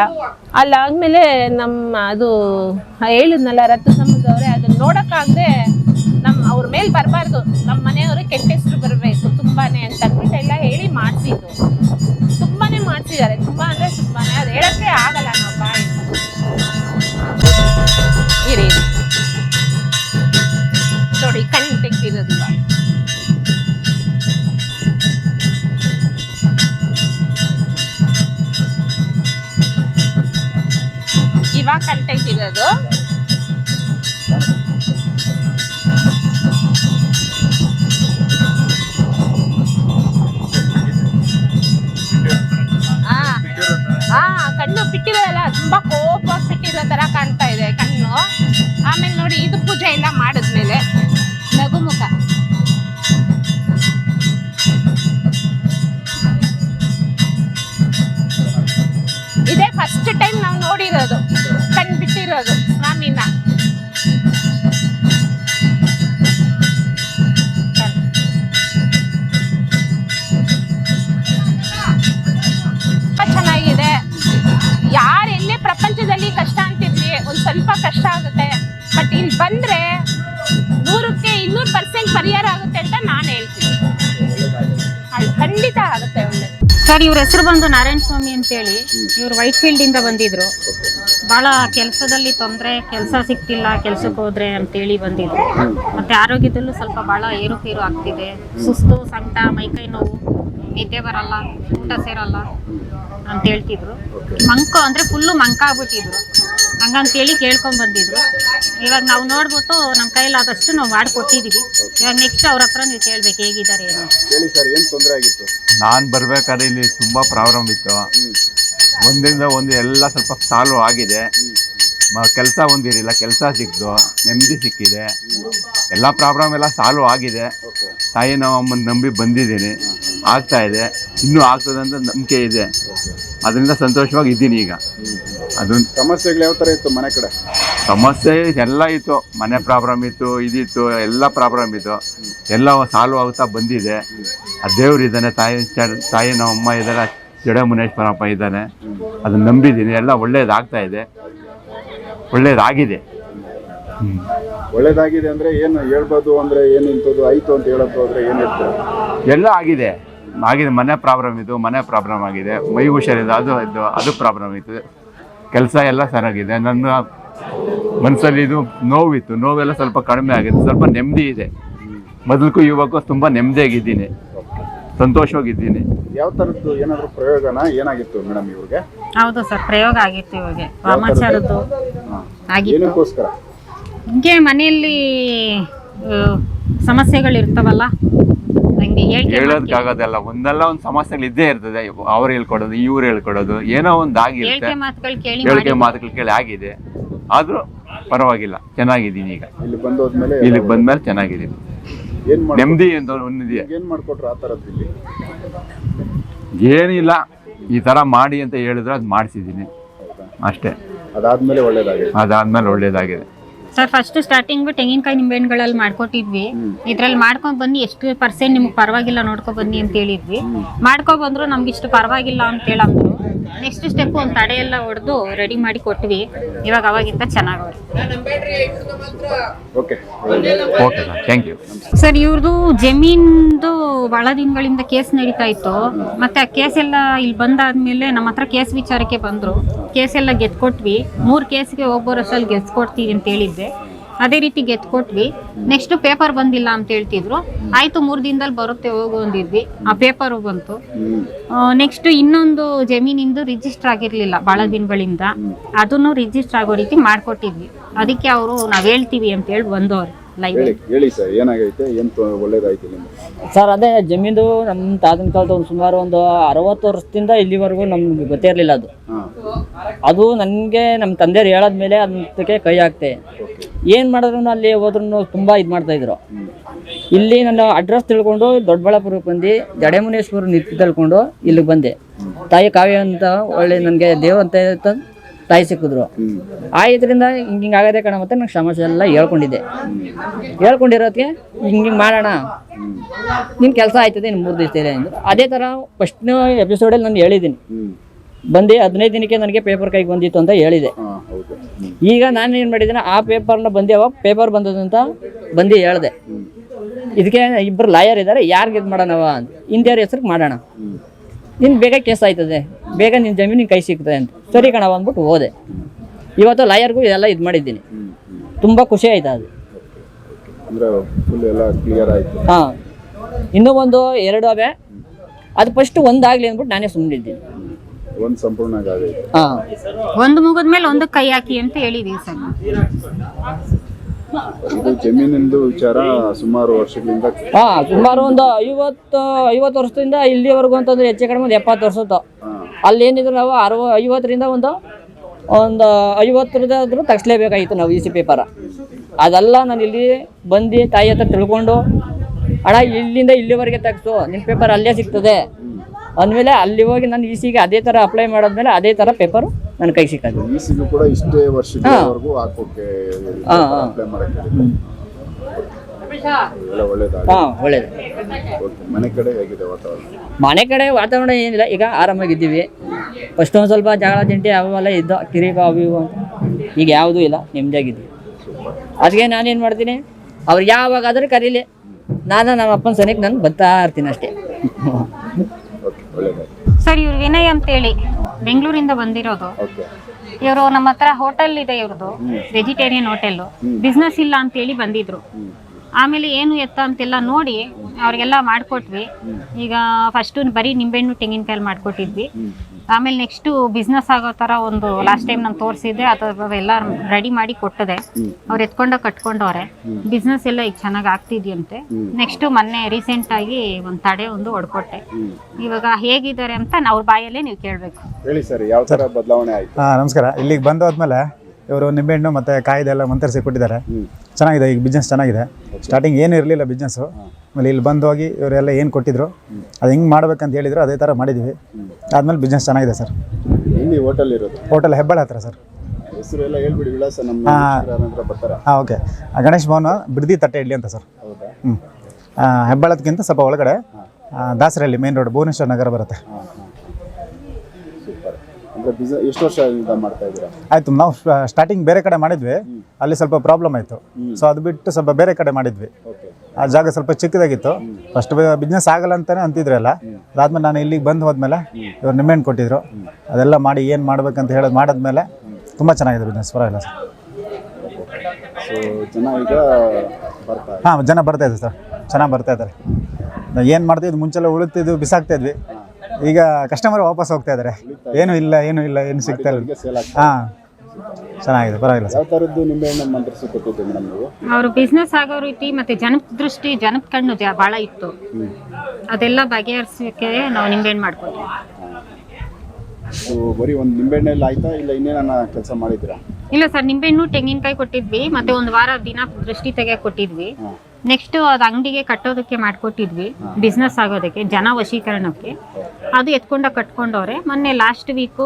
ಅಲ್ಲಾದ್ಮೇಲೆ ನಮ್ಮ, ಅದು ಹೇಳಿದ್ನಲ್ಲ ರಥ ಸಮುದ್ರವ್ರೆ ಅದನ್ನು ನೋಡೋಕ್ಕಾಗದೆ ಮೇಲೆ ಬರಬಾರ್ದು. ನಮ್ಮ ಮನೆಯವರು ಕೆಟ್ಟ ಹೆಸರು ಬರಬೇಕು ತುಂಬಾನೇ ಅಂತ ಅಂದ್ಬಿಟ್ಟು ಎಲ್ಲ ಹೇಳಿ ಮಾಡಿಸಿದ್ದು. ತುಂಬಾನೇ ಮಾಡ್ತಿದ್ದಾರೆ ತುಂಬಾ ಅಂದರೆ ತುಂಬಾನೇ. ಅದು ಹೇಳೋಕ್ಕೆ ಆಗಲ್ಲ ನಾವು ಇರಿ. ನೋಡಿ, ಕಣ್ಣು ತೆಗ್ದಿರೋದಿಲ್ಲ ಇವಾಗ. ಕಣ್ ತೆಗ್ದಿರೋದು. ಪ್ರಪಂಚದಲ್ಲಿ ಕಷ್ಟ ಅಂತಿದ್ವಿ ಒಂದ್ ಸ್ವಲ್ಪ ಕಷ್ಟ ಆಗುತ್ತೆ. ಬಟ್ ಇಲ್ಲಿ ಬಂದ್ರೆ ನೂರಕ್ಕೆ ಇನ್ನೂರು ಪರ್ಸೆಂಟ್ ಪರಿಹಾರ ಆಗುತ್ತೆ ಅಂತ ನಾನು ಹೇಳ್ತೀನಿ. ಅದು ಖಂಡಿತ ಆಗುತ್ತೆ ಒಳ್ಳೆ ಸರ್ ಇವ್ರ ಹೆಸರು ಬಂದು ನಾರಾಯಣ ಸ್ವಾಮಿ ಅಂತೇಳಿ. ಇವ್ರು ವೈಟ್ ಫೀಲ್ಡ್ ಇಂದ ಬಂದಿದ್ರು. ಬಹಳ ಕೆಲಸದಲ್ಲಿ ತೊಂದರೆ ಕೆಲಸ ಸಿಕ್ತಿಲ್ಲ ಕೆಲ್ಸಕ್ಕೆ ಹೋದ್ರೆ ಅಂತೇಳಿ ಬಂದಿದ್ರು. ಮತ್ತೆ ಆರೋಗ್ಯದಲ್ಲೂ ಸ್ವಲ್ಪ ಬಹಳ ಏರುಪೇರು ಆಗ್ತಿದೆ. ಸುಸ್ತು ಸಂಕಟ ಮೈಕೈ ನೋವು ನಿದ್ದೆ ಬರಲ್ಲ ಊಟ ಸೇರಲ್ಲ ಅಂತ ಹೇಳ್ತಿದ್ರು. ಮಂಕ ಅಂದ್ರೆ ಫುಲ್ಲು ಮಂಕ ಆಗ್ಬಿಟ್ಟಿದ್ರು. ಹಂಗಂತೇಳಿ ಕೇಳ್ಕೊಂಡ್ ಬಂದಿದ್ರು. ಇವಾಗ ನಾವು ನೋಡ್ಬಿಟ್ಟು ನಮ್ಮ ಕೈಲಾದಷ್ಟು ನಾವು ಮಾಡ್ಕೊಟ್ಟಿದೀವಿ. ಇವಾಗ ನೆಕ್ಸ್ಟ್ ಅವ್ರ ಹತ್ರ ನೀವು ಕೇಳ್ಬೇಕು ಹೇಗಿದ್ದಾರೆ ಏನು ಹೇಳಿ ಸರ್ ಏನು ತೊಂದರೆ ಆಗಿತ್ತು? ನಾನು ಬರ್ಬೇಕಾದ್ರೆ ಇಲ್ಲಿ ತುಂಬ ಪ್ರಾಬ್ಲಮ್ ಇತ್ತು. ಒಂದಿಂದ ಒಂದು ಎಲ್ಲ ಸ್ವಲ್ಪ ಸಾಲ್ವ್ ಆಗಿದೆ. ಕೆಲಸ ಒಂದಿರಲಿಲ್ಲ ಕೆಲಸ ಸಿಕ್ತು ನೆಮ್ಮದಿ ಸಿಕ್ಕಿದೆ. ಎಲ್ಲ ಪ್ರಾಬ್ಲಮ್ ಎಲ್ಲ ಸಾಲ್ವ್ ಆಗಿದೆ. ತಾಯಿ ನಾವು ಅಮ್ಮನ ನಂಬಿ ಬಂದಿದ್ದೀನಿ. ಆಗ್ತಾ ಇದೆ. ಇನ್ನೂ ಆಗ್ತದೆ ಅಂತ ನಂಬಿಕೆ ಇದೆ. ಅದರಿಂದ ಸಂತೋಷವಾಗಿ ಇದ್ದೀನಿ ಈಗ. ಅದೊಂದು ಸಮಸ್ಯೆಗಳು ಯಾವ ಥರ ಇತ್ತು ಮನೆ ಕಡೆ? ಸಮಸ್ಯೆ ಎಲ್ಲ ಇತ್ತು. ಮನೆ ಪ್ರಾಬ್ಲಮ್ ಇತ್ತು ಇದಿತ್ತು ಎಲ್ಲ ಪ್ರಾಬ್ಲಮ್ ಇತ್ತು. ಎಲ್ಲ ಸಾಲ್ವ್ ಆಗ್ತಾ ಬಂದಿದೆ. ಆ ದೇವ್ರು ಇದ್ದಾನೆ ತಾಯಿ ತಾಯಿ ನಮ್ಮ ಅಮ್ಮ ಇದ್ದಾರೆ ಜಡ ಮುನೇಶ್ವರಪ್ಪ ಇದ್ದಾನೆ. ಅದನ್ನು ನಂಬಿದ್ದೀನಿ. ಎಲ್ಲ ಒಳ್ಳೇದಾಗ್ತಾ ಇದೆ. ಒಳ್ಳೇದಾಗಿದೆ. ಹ್ಮ್. ಒಳ್ಳೇದಾಗಿದೆ ಅಂದ್ರೆ ಏನು ಹೇಳ್ಬೋದು ಅಂದ್ರೆ ಏನು ಇಂಥದ್ದು ಆಯ್ತು ಅಂತ ಹೇಳೋದು ಅಂದರೆ ಏನು ಹೇಳ್ತೀರಾ? ಎಲ್ಲ ಆಗಿದೆ. ಆಗಿದೆ. ಮನೆ ಪ್ರಾಬ್ಲಮ್ ಇದು ಮನೆ ಪ್ರಾಬ್ಲಮ್ ಆಗಿದೆ. ಮೈ ಹುಷಾರಿದೆ ಅದು ಇದು ಅದು ಪ್ರಾಬ್ಲಮ್ ಇತ್ತು ಕೆಲಸ ಎಲ್ಲ ಚೆನ್ನಾಗಿದೆ. ನನ್ನ ಮನಸ್ಸಲ್ಲಿ ಇದು ನೋವಿತ್ತು. ನೋವೆಲ್ಲ ಸ್ವಲ್ಪ ಕಡಿಮೆ ಆಗಿದೆ. ಸ್ವಲ್ಪ ನೆಮ್ಮದಿ ಇದೆ. ಮೊದಲಕ್ಕೂ ಇವಾಗೂ ತುಂಬ ನೆಮ್ಮದಿಯಾಗಿದ್ದೀನಿ. ಸಂತೋಷವಾಗಿದ್ದೀನಿ. ಯಾವ ತರದ್ದು ಏನಾದ್ರು ಪ್ರಯೋಗ ಏನಾಗಿತ್ತು ಮೇಡಮ್ ಇವ್ರಿಗೆ? ಹೌದು ಸರ್ ಪ್ರಯೋಗ ಆಗಿತ್ತು ಇವಾಗ ವಾಮಾಚಾರದ್ದು ಆಗಿತ್ತು. ಏನಕ್ಕೋಸ್ಕರ? ಹಿಂಗೆ ಮನೆಯಲ್ಲಿ ಸಮಸ್ಯೆಗಳು ಇರ್ತಾವಲ್ಲ ಹಂಗೆ ಹೇಳೋದಕ್ಕಾಗೋದಲ್ಲ. ಒಂದಲ್ಲ ಒಂದು ಸಮಸ್ಯೆಗಳು ಇದ್ದೇ ಇರ್ತದೆ. ಅವ್ರು ಹೇಳ್ಕೊಡೋದು ಇವ್ರು ಹೇಳ್ಕೊಡೋದು. ಏನೋ ಒಂದು ಆಗಿರುತ್ತೆ. ಹೇಳ್ಕೆ ಮಾತುಗಳು ಕೇಳಿ ಹೇಳಿಕೆ ಮಾತುಗಳು ಕೇಳಿ ಆಗಿದೆ. ಆದರೂ ಪರವಾಗಿಲ್ಲ. ಚೆನ್ನಾಗಿದ್ದೀನಿ ಈಗ. ಇಲ್ಲಿ ಬಂದೋದ್ಮೇಲೆ ಇಲ್ಲಿಗೆ ಬಂದ್ಮೇಲೆ ಚೆನ್ನಾಗಿದ್ದೀನಿ. ನೆಮ್ಮದಿ ಅಂತ ಒಂದಿದೆ. ಏನು ಮಾಡ್ಕೊಟ್ರು ಆ ಥರದ್ದು ಏನಿಲ್ಲ ಈ ಥರ ಮಾಡಿ ಅಂತ ಹೇಳಿದ್ರೆ ಅದು ಮಾಡಿಸಿದ್ದೀನಿ. ಅಷ್ಟೇ. ಅದಾದ್ಮೇಲೆ ಒಳ್ಳೇದಾಗಿದೆ. ಅದಾದ್ಮೇಲೆ ಒಳ್ಳೇದಾಗಿದೆ. ಸರ್ ಫಸ್ಟ್ ಸ್ಟಾರ್ಟಿಂಗ್ ತೆಂಗಿನಕಾಯಿ ನಿಂಬೆಹಣ್ಣುಗಳಲ್ಲಿ ಮಾಡ್ಕೊಟ್ಟಿದ್ವಿ. ಇದ್ರಲ್ಲಿ ಮಾಡ್ಕೊಂಡ್ ಬನ್ನಿ ಎಷ್ಟು ಪರ್ಸೆಂಟ್ ನಿಮ್ಗೆ ಪರವಾಗಿಲ್ಲ ನೋಡ್ಕೊ ಬನ್ನಿ ಅಂತ ಹೇಳಿದ್ವಿ. ಮಾಡ್ಕೊ ಬಂದ್ರು ನಮ್ಗೆ ಇಷ್ಟು ಪರವಾಗಿಲ್ಲ ಅಂತ ಹೇಳಂದ್ರು. ನೆಕ್ಸ್ಟ್ ಸ್ಟೆಪ್ ಒಂದು ತಡೆ ಎಲ್ಲ ಹೊಡೆದು ರೆಡಿ ಮಾಡಿ ಕೊಟ್ವಿ. ಇವಾಗ ಅವಾಗಿಂತ ಚೆನ್ನಾಗವ್ರೆ. Okay okay sir thank you sir ಇವ್ರದ್ದು ಜಮೀನ್ದು ಬಹಳ ದಿನಗಳಿಂದ ಕೇಸ್ ನಡೀತಾ ಇತ್ತು. ಮತ್ತೆ ಆ ಕೇಸ್ ಎಲ್ಲ ಇಲ್ಲಿ ಬಂದಾದ್ಮೇಲೆ ನಮ್ಮ ಹತ್ರ ಕೇಸ್ ವಿಚಾರಕ್ಕೆ ಬಂದ್ರು. ಕೇಸ್ ಎಲ್ಲ ಗೆದ್ಕೊಟ್ವಿ. ಮೂರು ಕೇಸ್ಗೆ ಗೆದ್ದು ಗೆದ್ಕೊಡ್ತೀವಿ ಅಂತ ಹೇಳಿದ್ದೆ. ಅದೇ ರೀತಿ ಗೆದ್ಕೊಟ್ವಿ. ನೆಕ್ಸ್ಟ್ ಪೇಪರ್ ಬಂದಿಲ್ಲ ಅಂತ ಹೇಳ್ತಿದ್ರು. ಆಯ್ತು ಮೂರ್ ದಿನದಲ್ಲಿ ಬರುತ್ತೆ, ಹೋಗು ಅಂದಿದ್ವಿ. ಆ ಪೇಪರು ಬಂತು. ನೆಕ್ಸ್ಟ್ ಇನ್ನೊಂದು ಜಮೀನಿಂದು ರಿಜಿಸ್ಟರ್ ಆಗಿರ್ಲಿಲ್ಲ ಬಹಳ ದಿನಗಳಿಂದ. ಅದನ್ನು ರಿಜಿಸ್ಟರ್ ಆಗೋ ರೀತಿ ಮಾಡ್ಕೊಟ್ಟಿದ್ವಿ. ಅದಕ್ಕೆ ಅವರು ನಾವ್ ಹೇಳ್ತೀವಿ ಅಂತ ಹೇಳಿ ಬಂದವ್ರು. ಹೇಳಿ ಹೇಳಿ ಸರ್ ಏನಾಗೈತೆ ಏನು ಒಳ್ಳೇದಾಯ್ತು ನಿಮ್ಗೆ? ಸರ್ ಅದೇ ಜಮೀನು ನಮ್ಮ ತಾತನ ಕಾಲದ ಒಂದು ಸುಮಾರು ಒಂದು ಅರವತ್ತು ವರ್ಷದಿಂದ ಇಲ್ಲಿವರೆಗೂ ನಮ್ಗೆ ಗೊತ್ತೇ ಇರಲಿಲ್ಲ ಅದು. ಅದು ನನಗೆ ನಮ್ಮ ತಂದೆಯವ್ರು ಹೇಳಾದ್ಮೇಲೆ ಅದಕ್ಕೆ ಕೈ ಹಾಕ್ತೆ. ಏನು ಮಾಡಿದ್ರು ಅಲ್ಲಿ ಹೋದ್ರೂ ತುಂಬ ಇದು ಮಾಡ್ತಾಯಿದ್ರು ಇಲ್ಲಿ ನನ್ನ ಅಡ್ರೆಸ್ ತಿಳ್ಕೊಂಡು ದೊಡ್ಡಬಳ್ಳಾಪುರಕ್ಕೆ ಬಂದು ಜಡೆಮುನೇಶ್ವರ ನಿಂತು ತಿಳ್ಕೊಂಡು ಇಲ್ಲಿಗೆ ಬಂದೆ. ತಾಯಿ ಕಾವ್ಯ ಅಂತ ಒಳ್ಳೆ ನನಗೆ ದೇವ್ ಅಂತ ಹೇಳ್ತ ತಾಯಿ ಸಿಕ್ಕಿದ್ರು. ಆ ಇದರಿಂದ ಹಿಂಗೆ ಹಿಂಗೆ ಆಗದೆ ಕಣ ಮತ್ತೆ ನಂಗೆ ಸಮಸ್ಯೆ ಎಲ್ಲ ಹೇಳ್ಕೊಂಡಿದ್ದೆ. ಹೇಳ್ಕೊಂಡಿರೋದಕ್ಕೆ ಹಿಂಗೆ ಹಿಂಗೆ ಮಾಡೋಣ. ನಿನ್ನ ಕೆಲಸ ಆಯ್ತದೆ ಇನ್ನು ಮೂರು ದಿವಸ ಇದೆ ಅಂದರು ಅದೇ ಥರ ಫಸ್ಟ್ ಎಪಿಸೋಡಲ್ಲಿ ನಾನು ಹೇಳಿದ್ದೀನಿ. ಬಂದು ಹದಿನೈದು ದಿನಕ್ಕೆ ನನಗೆ ಪೇಪರ್ ಕೈಗೆ ಬಂದಿತ್ತು ಅಂತ ಹೇಳಿದೆ. ಈಗ ನಾನು ಏನು ಮಾಡಿದ್ದೀನಿ ಆ ಪೇಪರ್ನ ಬಂದೆವ ಪೇಪರ್ ಬಂದದಂತ ಬಂದು ಹೇಳಿದೆ. ಇದಕ್ಕೆ ಇಬ್ಬರು ಲಾಯರ್ ಇದ್ದಾರೆ ಯಾರಿಗೆ ಇದು ಮಾಡೋಣವ ಅಂತ. ಇಂದಿಯವ್ರ ಹೆಸ್ರಿಗೆ ಮಾಡೋಣ. ನಿನ್ ಬೇಗ ಕೇಸ್ ಆಯ್ತದೆ. ಬೇಗ ನಿನ್ನ ಜಮೀನಿಗೆ ಕೈ ಸಿಗ್ತದೆ ಅಂತ. ಸರಿ ಕಣ ಅಂದ್ಬಿಟ್ಟು ಹೋದೆ. ಇವತ್ತು ಲಾಯರ್ಗೂ ಇದೆಲ್ಲ ಇದು ಮಾಡಿದ್ದೀನಿ. ತುಂಬ ಖುಷಿ ಆಯ್ತು ಅದು. ಹಾ ಫುಲ್ ಎಲ್ಲ ಕ್ಲಿಯರ್ ಆಯಿತು. ಹಾಂ. ಇನ್ನೂ ಒಂದು ಎರಡು ಅವೆ. ಅದು ಫಸ್ಟ್ ಒಂದಾಗಲಿ ಅಂದ್ಬಿಟ್ಟು ನಾನೇ ಸುಮ್ಮನಿದ್ದೀನಿ ಒಂದು ಸಂಪೂರ್ಣ ಒಂದು ಮುಗಿದ್ಮೇಲೆ ಒಂದು ಕೈ ಹಾಕಿ ಅಂತ ಹೇಳಿದೀವಿ ಸರ್. ಜಮೀನಿಂದು ವಿಚಾರ ಸುಮಾರು ವರ್ಷಗಳಿಂದ ಹಾ ಸುಮಾರು ಒಂದು ಐವತ್ತು ಐವತ್ತು ವರ್ಷದಿಂದ ಇಲ್ಲಿವರೆಗೂ ಅಂತಂದ್ರೆ ಹೆಚ್ಚು ಕಡಿಮೆ ಒಂದು ಎಪ್ಪತ್ತು ವರ್ಷದ್ದು ಅಲ್ಲಿ ಏನಿದ್ರು ನಾವು ಅರವ ಐವತ್ತರಿಂದ ಒಂದು ಒಂದು ಐವತ್ತರದಾದ್ರೂ ತಗ್ಸ್ಲೇಬೇಕಾಗಿತ್ತು ನಾವು ಇ ಸಿ ಪೇಪರ ಅದೆಲ್ಲ ನಾನು ಇಲ್ಲಿ ಬಂದು ತಾಯಿ ಹತ್ರ ತಿಳ್ಕೊಂಡು ಅಣ್ಣ ಇಲ್ಲಿಂದ ಇಲ್ಲಿವರೆಗೆ ತೆಗ್ಸು ನಿಮ್ಮ ಪೇಪರ್ ಅಲ್ಲೇ ಸಿಗ್ತದೆ. ಅಂದಮೇಲೆ ಅಲ್ಲಿ ಹೋಗಿ ನಾನು ಇ ಸಿಗೆ ಅದೇ ಥರ ಅಪ್ಲೈ ಮಾಡಿದ್ಮೇಲೆ ಅದೇ ಥರ ಪೇಪರು ನನ್ನ ಕೈ ಸಿಕ್ಕೋದು ಈ ಸಿಗು ಕೂಡ ಇಷ್ಟೇ ವರ್ಷದವರೆಗೂ ಹಾಕೋಕೆ ಹಾ, ಹಾ. ಅಪ್ಲೈ ಮಾಡಕ್ಕೆ ಎಲ್ಲ ಒಳ್ಳೇದಾಗ ಹಾಂ ಒಳ್ಳೇದು. ಮನೆ ಕಡೆ ಹೇಗಿದೆ ವಾತಾವರಣ? ಮನೆ ಕಡೆ ವಾತಾವರಣ ಏನಿಲ್ಲ ಈಗ ಆರಾಮಾಗಿದ್ದೀವಿ. ಫಸ್ಟ್ ಒಂದು ಸ್ವಲ್ಪ ಜಗಳ ತಿಂಟಿ ಅವೆಲ್ಲ ಇದ್ದ ಕಿರಿಕ ಅವು ಇವು ಅಂತ. ಈಗ ಯಾವುದೂ ಇಲ್ಲ ನೆಮ್ಮದಿಯಾಗಿದ್ದೀವಿ. ಅದಕ್ಕೆ ನಾನೇನು ಮಾಡ್ತೀನಿ ಅವ್ರು ಯಾವಾಗಾದ್ರೂ ಕರೀಲಿ. ನಾನು ನಮ್ಮ ಅಪ್ಪನ ಸನಿಗೆ ನಾನು ಬರ್ತಾ ಇರ್ತೀನಿ ಅಷ್ಟೇ. ಸರ್ ಇವ್ರು ವಿನಯ್ ಅಂತೇಳಿ ಬೆಂಗಳೂರಿಂದ ಬಂದಿರೋದು. ಓಕೆ ಇವರು ನಮ್ಮ ಹತ್ರ ಹೋಟೆಲ್ ಇದೆ ಇವ್ರದ್ದು ವೆಜಿಟೇರಿಯನ್ ಹೋಟೆಲ್ ಬಿಸ್ನೆಸ್ ಇಲ್ಲ ಅಂತೇಳಿ ಬಂದಿದ್ರು. ಆಮೇಲೆ ಏನು ಎತ್ತ ಅಂತೆಲ್ಲ ನೋಡಿ ಅವ್ರಿಗೆಲ್ಲ ಮಾಡ್ಕೊಟ್ವಿ. ಈಗ ಫಸ್ಟ್ ಬರೀ ನಿಂಬೆಹಣ್ಣು ತೆಂಗಿನಕಾಯಿ ಮಾಡ್ಕೊಟ್ಟಿದ್ವಿ. ಆಮೇಲೆ ನೆಕ್ಸ್ಟ್ ಬಿಸ್ನೆಸ್ ಆಗೋ ಥರ ಒಂದು ಲಾಸ್ಟ್ ಟೈಮ್ ನಾನು ತೋರಿಸಿದ್ದೆ ಅದೆಲ್ಲ ರೆಡಿ ಮಾಡಿ ಕೊಟ್ಟದೆ. ಅವ್ರು ಎತ್ಕೊಂಡ ಕಟ್ಕೊಂಡವ್ರೆ. ಬಿಸ್ನೆಸ್ ಎಲ್ಲ ಈಗ ಚೆನ್ನಾಗಿ ಆಗ್ತಿದ್ಯಂತೆ. ನೆಕ್ಸ್ಟ್ ಮೊನ್ನೆ ರೀಸೆಂಟ್ ಆಗಿ ಒಂದು ತಡೆ ಒಂದು ಹೊಡ್ಕೊಟ್ಟೆ. ಇವಾಗ ಹೇಗಿದ್ದಾರೆ ಅಂತ ಅವ್ರ ಬಾಯಲ್ಲೇ ನೀವು ಕೇಳಬೇಕು. ಹೇಳಿ ಸರ್ ಯಾವ ತರ ಬದಲಾವಣೆ ಆಯ್ತು? ಹಾಂ ನಮಸ್ಕಾರ. ಇಲ್ಲಿಗೆ ಬಂದು ಹೋದ್ಮೇಲೆ ಇವರು ನಿಂಬೆಹಣ್ಣು ಮತ್ತು ಕಾಯ್ದೆಲ್ಲ ಮಂತರಿಸಿ ಕೊಟ್ಟಿದ್ದಾರೆ. ಚೆನ್ನಾಗಿದೆ ಈಗ ಬಿಸ್ನೆಸ್ ಚೆನ್ನಾಗಿದೆ. ಸ್ಟಾರ್ಟಿಂಗ್ ಏನು ಇರಲಿಲ್ಲ ಬಿಸ್ನೆಸ್ಸು ಆಮೇಲೆ ಇಲ್ಲಿ ಬಂದು ಹೋಗಿ ಇವರೆಲ್ಲ ಏನು ಕೊಟ್ಟಿದ್ರು ಅದು ಹೆಂಗೆ ಮಾಡ್ಬೇಕಂತ ಹೇಳಿದ್ರು ಅದೇ ಥರ ಮಾಡಿದ್ದೀವಿ ಆದಮೇಲೆ ಬಿಸ್ನೆಸ್ ಚೆನ್ನಾಗಿದೆ ಸರ್. ಇಲ್ಲಿ ಹೋಟೆಲ್ ಇರೋದು? ಹೋಟೆಲ್ ಹೆಬ್ಬಾಳ ಹತ್ರ ಸರ್. ಹೆಸರು ಎಲ್ಲ ಹೇಳ್ಬಿಡಿ ವಿಳಾಸ ನಮ್ಮ ಹಾ. ಯಾರಾದ್ರೂ ಬರ್ತಾರ? ಹಾಂ ಓಕೆ ಗಣೇಶ್ ಭವನ ಬಿಡದಿ ತಟ್ಟೆ ಇಡ್ಲಿ ಅಂತ ಸರ್. ಹ್ಞೂ ಹೆಬ್ಬಾಳದಕ್ಕಿಂತ ಸ್ವಲ್ಪ ಒಳಗಡೆ ದಾಸರಹಳ್ಳಿ ಮೇನ್ ರೋಡ್ ಭುವನೇಶ್ವರ ನಗರ ಬರುತ್ತೆ. ಬಿಸ್ನೆಸ್ ಎಷ್ಟು ಮಾಡ್ತಾ ಇದ್ದೀರಾ? ಆಯಿತು ನಾವು ಸ್ಟಾರ್ಟಿಂಗ್ ಬೇರೆ ಕಡೆ ಮಾಡಿದ್ವಿ. ಅಲ್ಲಿ ಸ್ವಲ್ಪ ಪ್ರಾಬ್ಲಮ್ ಆಯಿತು. ಸೊ ಅದು ಬಿಟ್ಟು ಸ್ವಲ್ಪ ಬೇರೆ ಕಡೆ ಮಾಡಿದ್ವಿ. ಆ ಜಾಗ ಸ್ವಲ್ಪ ಚಿಕ್ಕದಾಗಿತ್ತು. ಫಸ್ಟ್ ಬಿಸ್ನೆಸ್ ಆಗಲ್ಲ ಅಂತಾನೆ ಅಂತಿದ್ರು ಎಲ್ಲ ಅದಾದ್ಮೇಲೆ ನಾನು ಇಲ್ಲಿಗೆ ಬಂದು ಹೋದ್ಮೇಲೆ ಇವ್ರು ನಿಮ್ಮೆಣ್ಣು ಕೊಟ್ಟಿದ್ರು? ಅದೆಲ್ಲ ಮಾಡಿ ಏನು ಮಾಡ್ಬೇಕಂತ ಹೇಳೋದು ಮಾಡಿದ್ಮೇಲೆ ತುಂಬ ಚೆನ್ನಾಗಿದೆ ಬಿಸ್ನೆಸ್ ಪರವಾಗಿಲ್ಲ ಸರ್. ಹಾಂ ಜನ ಬರ್ತಾ ಇದೆ ಸರ್. ಚೆನ್ನಾಗಿ ಬರ್ತಾ ಇದ್ದಾರೆ. ಏನು ಮಾಡ್ತಿದ್ವಿ ಮುಂಚೆಲ್ಲ ಉಳಿತಿದ್ವಿ ಬಿಸಾಕ್ತಾ ಇದ್ವಿ. ಈಗ ಕಸ್ಟಮರ್ ವಾಪಸ್ ಹೋಗ್ತಾ ಇದ್ದಾರೆ. ಏನು ಇಲ್ಲ ಏನು ಇಲ್ಲ ಏನು ಸಿಗ್ತಾ ಇಲ್ಲ. ಹಾ. ಚೆನ್ನಾಗಿದೆ ಪರವಾಗಿಲ್ಲ ಸರ್. ಯಾವ ಥರದ್ದು ನಿಂಬೆಹಣ್ಣು ಮಂತ್ರಿಸಿ ಕೊಟ್ಟಿದ್ದು ಮೇಡಮ್ ನೀವು? ಅವರು ಬಿಸ್ನೆಸ್ ಆಗೋ ರೀತಿ ಮತ್ತೆ ಜನದ ದೃಷ್ಟಿ ಜನದ ಕಣ್ಣು ಜ- ಬಹಳ ಇತ್ತು. ಅದೆಲ್ಲ ಬಗೆಹರಿಸಕ್ಕೆ ನಾವು ನಿಂಬೆಹಣ್ಣು ಮಾಡ್ಕೊಳ್ತೀವಿ ಸೊ ಬರೀ ಒಂದು ನಿಂಬೆಹಣ್ಣಲ್ಲಿ ಆಯ್ತಾ ಇಲ್ಲ ಇನ್ನೇನ ಕೆಲಸ ಮಾಡಿದ್ದೀರಾ? ಇಲ್ಲ ಸರ್ ನಿಂಬೆಹಣ್ಣು ತೆಂಗಿನಕಾಯಿ ಕೊಟ್ಟಿದ್ವಿ ಮತ್ತೆ ಒಂದು ವಾರ ದಿನ ದೃಷ್ಟಿ ತೆಗೆ ಕೊಟ್ಟಿದ್ವಿ. ನೆಕ್ಸ್ಟ್ ಅದ್ ಅಂಗಡಿಗೆ ಕಟ್ಟೋದಕ್ಕೆ ಮಾಡ್ಕೊಟ್ಟಿದ್ವಿ ಬಿಸ್ನೆಸ್ ಆಗೋದಕ್ಕೆ ಜನ ವಶೀಕರಣಕ್ಕೆ. ಅದು ಎತ್ಕೊಂಡ ಕಟ್ಕೊಂಡವ್ರೆ ಮೊನ್ನೆ ಲಾಸ್ಟ್ ವೀಕು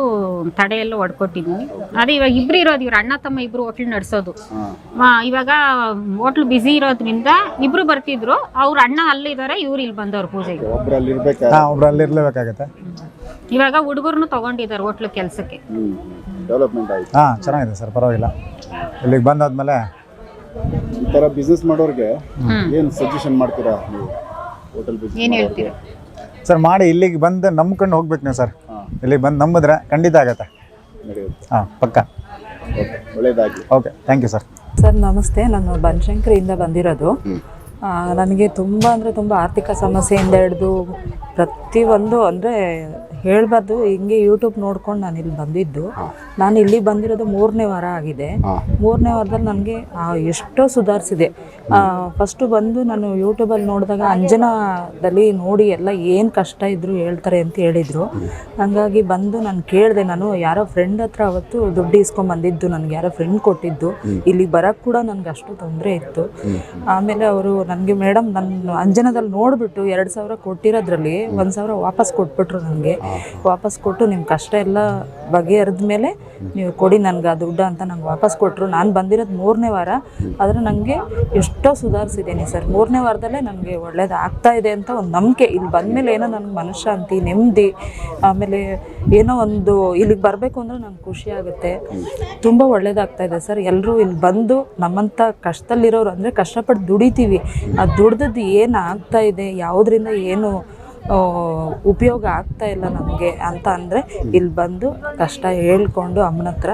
ತಡೆಯೆಲ್ಲ ಹೊಡ್ಕೊಟ್ಟಿದ್ವಿ. ಅದೇ ಇವಾಗ ಇಬ್ರು ಇರೋದು ಇವ್ರ ಅಣ್ಣ ತಮ್ಮ ಇಬ್ರು ಹೋಟ್ಲ್ ನಡೆಸೋದು. ಇವಾಗ ಹೋಟ್ಲ್ ಬ್ಯುಸಿ ಇರೋದ್ರಿಂದ ಇಬ್ರು ಬರ್ತಿದ್ರು ಅವ್ರ ಅಣ್ಣ ಅಲ್ಲಿದ್ದಾರೆ ಇವ್ರು ಇಲ್ಲಿ ಬಂದವ್ರು ಪೂಜೆಗೆ. ಒಬ್ರಲ್ಲಿ ಇರ್ಬೇಕಾ? ಹಾಂ ಒಬ್ರು ಅಲ್ಲಿ ಇವಾಗ ಹುಡುಗರ್ನು ತಗೊಂಡಿದ್ದಾರೆ ಹೋಟ್ಲ್ ಕೆಲ್ಸಕ್ಕೆ. ಡೆವಲಪ್ಮೆಂಟ್ ಆಯ್ತು. ಹಾಂ ಚೆನ್ನಾಗಿದೆ ಸರ್ ಪರವಾಗಿಲ್ಲ. ಇಲ್ಲಿಗೆ ಬಂದಾದ್ಮೇಲೆ ಈ ಥರ ಬಿಸ್ನೆಸ್ ಮಾಡೋರಿಗೆ ಏನು ಸಜೆಷನ್ ಮಾಡ್ತೀರಾ ನೀವು? ಹೋಟೆಲ್ ಏನ್ ಬಿಸ್ನೆಸ್ ಹೇಳ್ತೀರಾ ಸರ್ ಮಾಡಿ ಇಲ್ಲಿಗೆ ಬಂದು ನಂಬ್ಕೊಂಡು ಹೋಗ್ಬೇಕು ನೀವು ಸರ್ ಇಲ್ಲಿಗೆ ಬಂದು ನಂಬಿದ್ರೆ ಖಂಡಿತ ಆಗತ್ತೆ. ನಡೆಯುತ್ತೆ. ಹಾಂ ಪಕ್ಕ. Okay ಒಳ್ಳೇದಾಗಿ okay thank you sir sir ನಮಸ್ತೆ. ನಾನು ಬನಶಂಕರಿಯಿಂದ ಬಂದಿರೋದು. ನನಗೆ ತುಂಬ ಅಂದರೆ ತುಂಬ ಆರ್ಥಿಕ ಸಮಸ್ಯೆಯಿಂದ ಹಿಡಿದು ಪ್ರತಿಯೊಂದು ಅಂದರೆ ಹೇಳಬಾರ್ದು ಹಿಂಗೆ ಯೂಟ್ಯೂಬ್ ನೋಡ್ಕೊಂಡು ನಾನು ಇಲ್ಲಿ ಬಂದಿದ್ದು. ನಾನು ಇಲ್ಲಿ ಬಂದಿರೋದು ಮೂರನೇ ವಾರ ಆಗಿದೆ. ಮೂರನೇ ವಾರದಲ್ಲಿ ನನಗೆ ಎಷ್ಟೋ ಸುಧಾರಿಸಿದೆ. ಫಸ್ಟು ಬಂದು ನಾನು ಯೂಟ್ಯೂಬಲ್ಲಿ ನೋಡಿದಾಗ ಅಂಜನಾದಲ್ಲಿ ನೋಡಿ ಎಲ್ಲ ಏನು ಕಷ್ಟ ಇದ್ದರೂ ಹೇಳ್ತಾರೆ ಅಂತ ಹೇಳಿದರು. ಹಂಗಾಗಿ ಬಂದು ನಾನು ಕೇಳಿದೆ ನಾನು ಯಾರೋ ಫ್ರೆಂಡ್ ಹತ್ರ ಅವತ್ತು ದುಡ್ಡು ಇಸ್ಕೊಂಡ್ ಬಂದಿದ್ದು ನನಗೆ ಯಾರೋ ಫ್ರೆಂಡ್ ಕೊಟ್ಟಿದ್ದು. ಇಲ್ಲಿಗೆ ಬರೋಕ್ಕೆ ಕೂಡ ನನಗೆ ಅಷ್ಟು ತೊಂದರೆ ಇತ್ತು. ಆಮೇಲೆ ಅವರು ನನಗೆ ಮೇಡಮ್ ನನ್ನ ಅಂಜನದಲ್ಲಿ ನೋಡಿಬಿಟ್ಟು ಎರಡು ಸಾವಿರ ಕೊಟ್ಟಿರೋದ್ರಲ್ಲಿ ಒಂದು ಸಾವಿರ ವಾಪಸ್ ಕೊಟ್ಬಿಟ್ರು ನನಗೆ. ವಾಪಸ್ ಕೊಟ್ಟು ನಿಮ್ಮ ಕಷ್ಟ ಎಲ್ಲ ಬಗೆಹರಿದ ಮೇಲೆ ನೀವು ಕೊಡಿ ನನಗೆ ಆ ದುಡ್ಡು ಅಂತ ನಂಗೆ ವಾಪಸ್ ಕೊಟ್ಟರು ನಾನು ಬಂದಿರೋದು ಮೂರನೇ ವಾರ ಆದರೆ ನನಗೆ ಎಷ್ಟೋ ಸುಧಾರಿಸಿದ್ದೀನಿ ಸರ್. ಮೂರನೇ ವಾರದಲ್ಲೇ ನನಗೆ ಒಳ್ಳೇದು ಆಗ್ತಾ ಇದೆ ಅಂತ ಒಂದು ನಂಬಿಕೆ. ಇಲ್ಲಿ ಬಂದಮೇಲೆ ಏನೋ ನನಗೆ ಮನಃಶಾಂತಿ ನೆಮ್ಮದಿ ಆಮೇಲೆ ಏನೋ ಒಂದು ಇಲ್ಲಿಗೆ ಬರಬೇಕು ಅಂದರೆ ನಂಗೆ ಖುಷಿ ಆಗುತ್ತೆ. ತುಂಬ ಒಳ್ಳೇದಾಗ್ತಾ ಇದೆ ಸರ್. ಎಲ್ಲರೂ ಇಲ್ಲಿ ಬಂದು ನಮ್ಮಂಥ ಕಷ್ಟದಲ್ಲಿರೋರು ಅಂದರೆ ಕಷ್ಟಪಟ್ಟು ದುಡಿತೀವಿ. ಆ ದುಡ್ದದ್ದು ಏನು ಆಗ್ತಾ ಇದೆ ಯಾವುದರಿಂದ ಏನು ಉಪಯೋಗ ಆಗ್ತಾ ಇಲ್ಲ ನಮಗೆ ಅಂತ ಅಂದರೆ ಇಲ್ಲಿ ಬಂದು ಕಷ್ಟ ಹೇಳ್ಕೊಂಡು ಅಮ್ಮನ ಹತ್ರ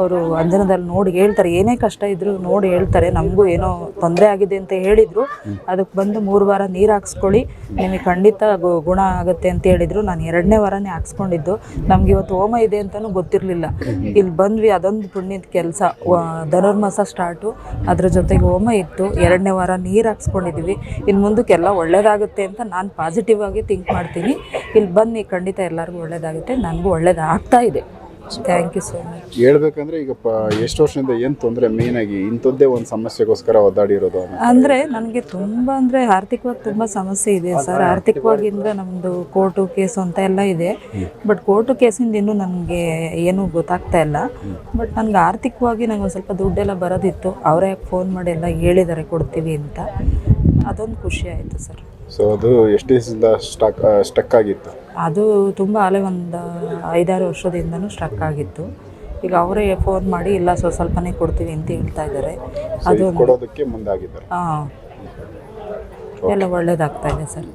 ಅವರು ಅಂಜನದಲ್ಲಿ ನೋಡಿ ಹೇಳ್ತಾರೆ. ಏನೇ ಕಷ್ಟ ಇದ್ದರೂ ನೋಡಿ ಹೇಳ್ತಾರೆ. ನಮಗೂ ಏನೋ ತೊಂದರೆ ಆಗಿದೆ ಅಂತ ಹೇಳಿದರು. ಅದಕ್ಕೆ ಬಂದು ಮೂರು ವಾರ ನೀರು ಹಾಕ್ಸ್ಕೊಳ್ಳಿ. ನಿಮಗೆ ಖಂಡಿತ ಗುಣ ಆಗುತ್ತೆ ಅಂತ ಹೇಳಿದರು. ನಾನು ಎರಡನೇ ವಾರನೇ ಹಾಕ್ಸ್ಕೊಂಡಿದ್ದು. ನಮ್ಗೆ ಇವತ್ತು ಹೋಮ ಇದೆ ಅಂತಲೂ ಗೊತ್ತಿರಲಿಲ್ಲ. ಇಲ್ಲಿ ಬಂದ್ವಿ, ಅದೊಂದು ಪುಣ್ಯದ ಕೆಲಸ. ಧನುರ್ಮಾಸ ಸ್ಟಾರ್ಟು. ಅದ್ರ ಜೊತೆಗೆ ಹೋಮ ಇತ್ತು. ಎರಡನೇ ವಾರ ನೀರು ಹಾಕ್ಸ್ಕೊಂಡಿದ್ವಿ. ಇನ್ನು ಮುಂದಕ್ಕೆಲ್ಲ ಒಳ್ಳೆಯದಾಗುತ್ತೆ ಅಂತ ನಾನು ಪಾಸಿಟಿವ್ ಆಗಿ ಥಿಂಕ್ ಮಾಡ್ತೀನಿ. ಇಲ್ಲಿ ಬನ್ನಿ ಖಂಡಿತ ಎಲ್ಲರಿಗೂ ಒಳ್ಳೇದಾಗುತ್ತೆ. ನನಗೂ ಒಳ್ಳೇದಾಗ್ತಾ ಇದೆ. ಥ್ಯಾಂಕ್ ಯು ಸೋ ಮಚ್ ಹೇಳ್ಬೇಕಂದ್ರೆ ಈಗ ಎಷ್ಟು ವರ್ಷದಿಂದ ಏನು ತೊಂದರೆ ಮೇನ್ ಆಗಿ ಇಂಥದ್ದೇ ಒಂದು ಸಮಸ್ಯೆಗೋಸ್ಕರ ಒದ್ದಾಡಿರೋದು ಅಂದರೆ ನನಗೆ ತುಂಬ ಅಂದರೆ ಆರ್ಥಿಕವಾಗಿ ತುಂಬ ಸಮಸ್ಯೆ ಇದೆ ಸರ್. ಆರ್ಥಿಕವಾಗಿ ಅಂದರೆ ನಮ್ಮದು ಕೋರ್ಟು ಕೇಸು ಅಂತ ಎಲ್ಲ ಇದೆ. ಬಟ್ ಕೋರ್ಟು ಕೇಸಿಂದ ಇನ್ನೂ ನನಗೆ ಏನೂ ಗೊತ್ತಾಗ್ತಾ ಇಲ್ಲ. ಬಟ್ ನನಗೆ ಆರ್ಥಿಕವಾಗಿ ನನಗೆ ಒಂದು ಸ್ವಲ್ಪ ದುಡ್ಡೆಲ್ಲ ಬರೋದಿತ್ತು. ಅವರೇ ಫೋನ್ ಮಾಡಿ ಎಲ್ಲ ಹೇಳಿದ್ದಾರೆ ಕೊಡ್ತೀವಿ ಅಂತ. ಅದೊಂದು ಖುಷಿ ಆಯಿತು ಸರ್. ಸೊ ಅದು ಎಷ್ಟು ದಿವಸದಿಂದ ಸ್ಟಕ್ ಸ್ಟಕ್ ಆಗಿತ್ತು? ಅದು ತುಂಬ ಅಲೆ ಒಂದು ಐದಾರು ವರ್ಷದಿಂದನೂ ಸ್ಟ್ರಕ್ ಆಗಿತ್ತು. ಈಗ ಅವರೇ ಫೋನ್ ಮಾಡಿ ಇಲ್ಲ ಸ್ವಲ್ಪ ಸ್ವಲ್ಪನೇ ಕೊಡ್ತೀವಿ ಅಂತ ಹೇಳ್ತಾ ಇದ್ದಾರೆ. ಅದು ಕೊಡೋದಕ್ಕೆ ಮುಂದಾಗಿದ್ದಾರೆ. ಹಾಂ. ಎಲ್ಲ ಒಳ್ಳೇದಾಗ್ತಾ ಇದೆ ಸರ್.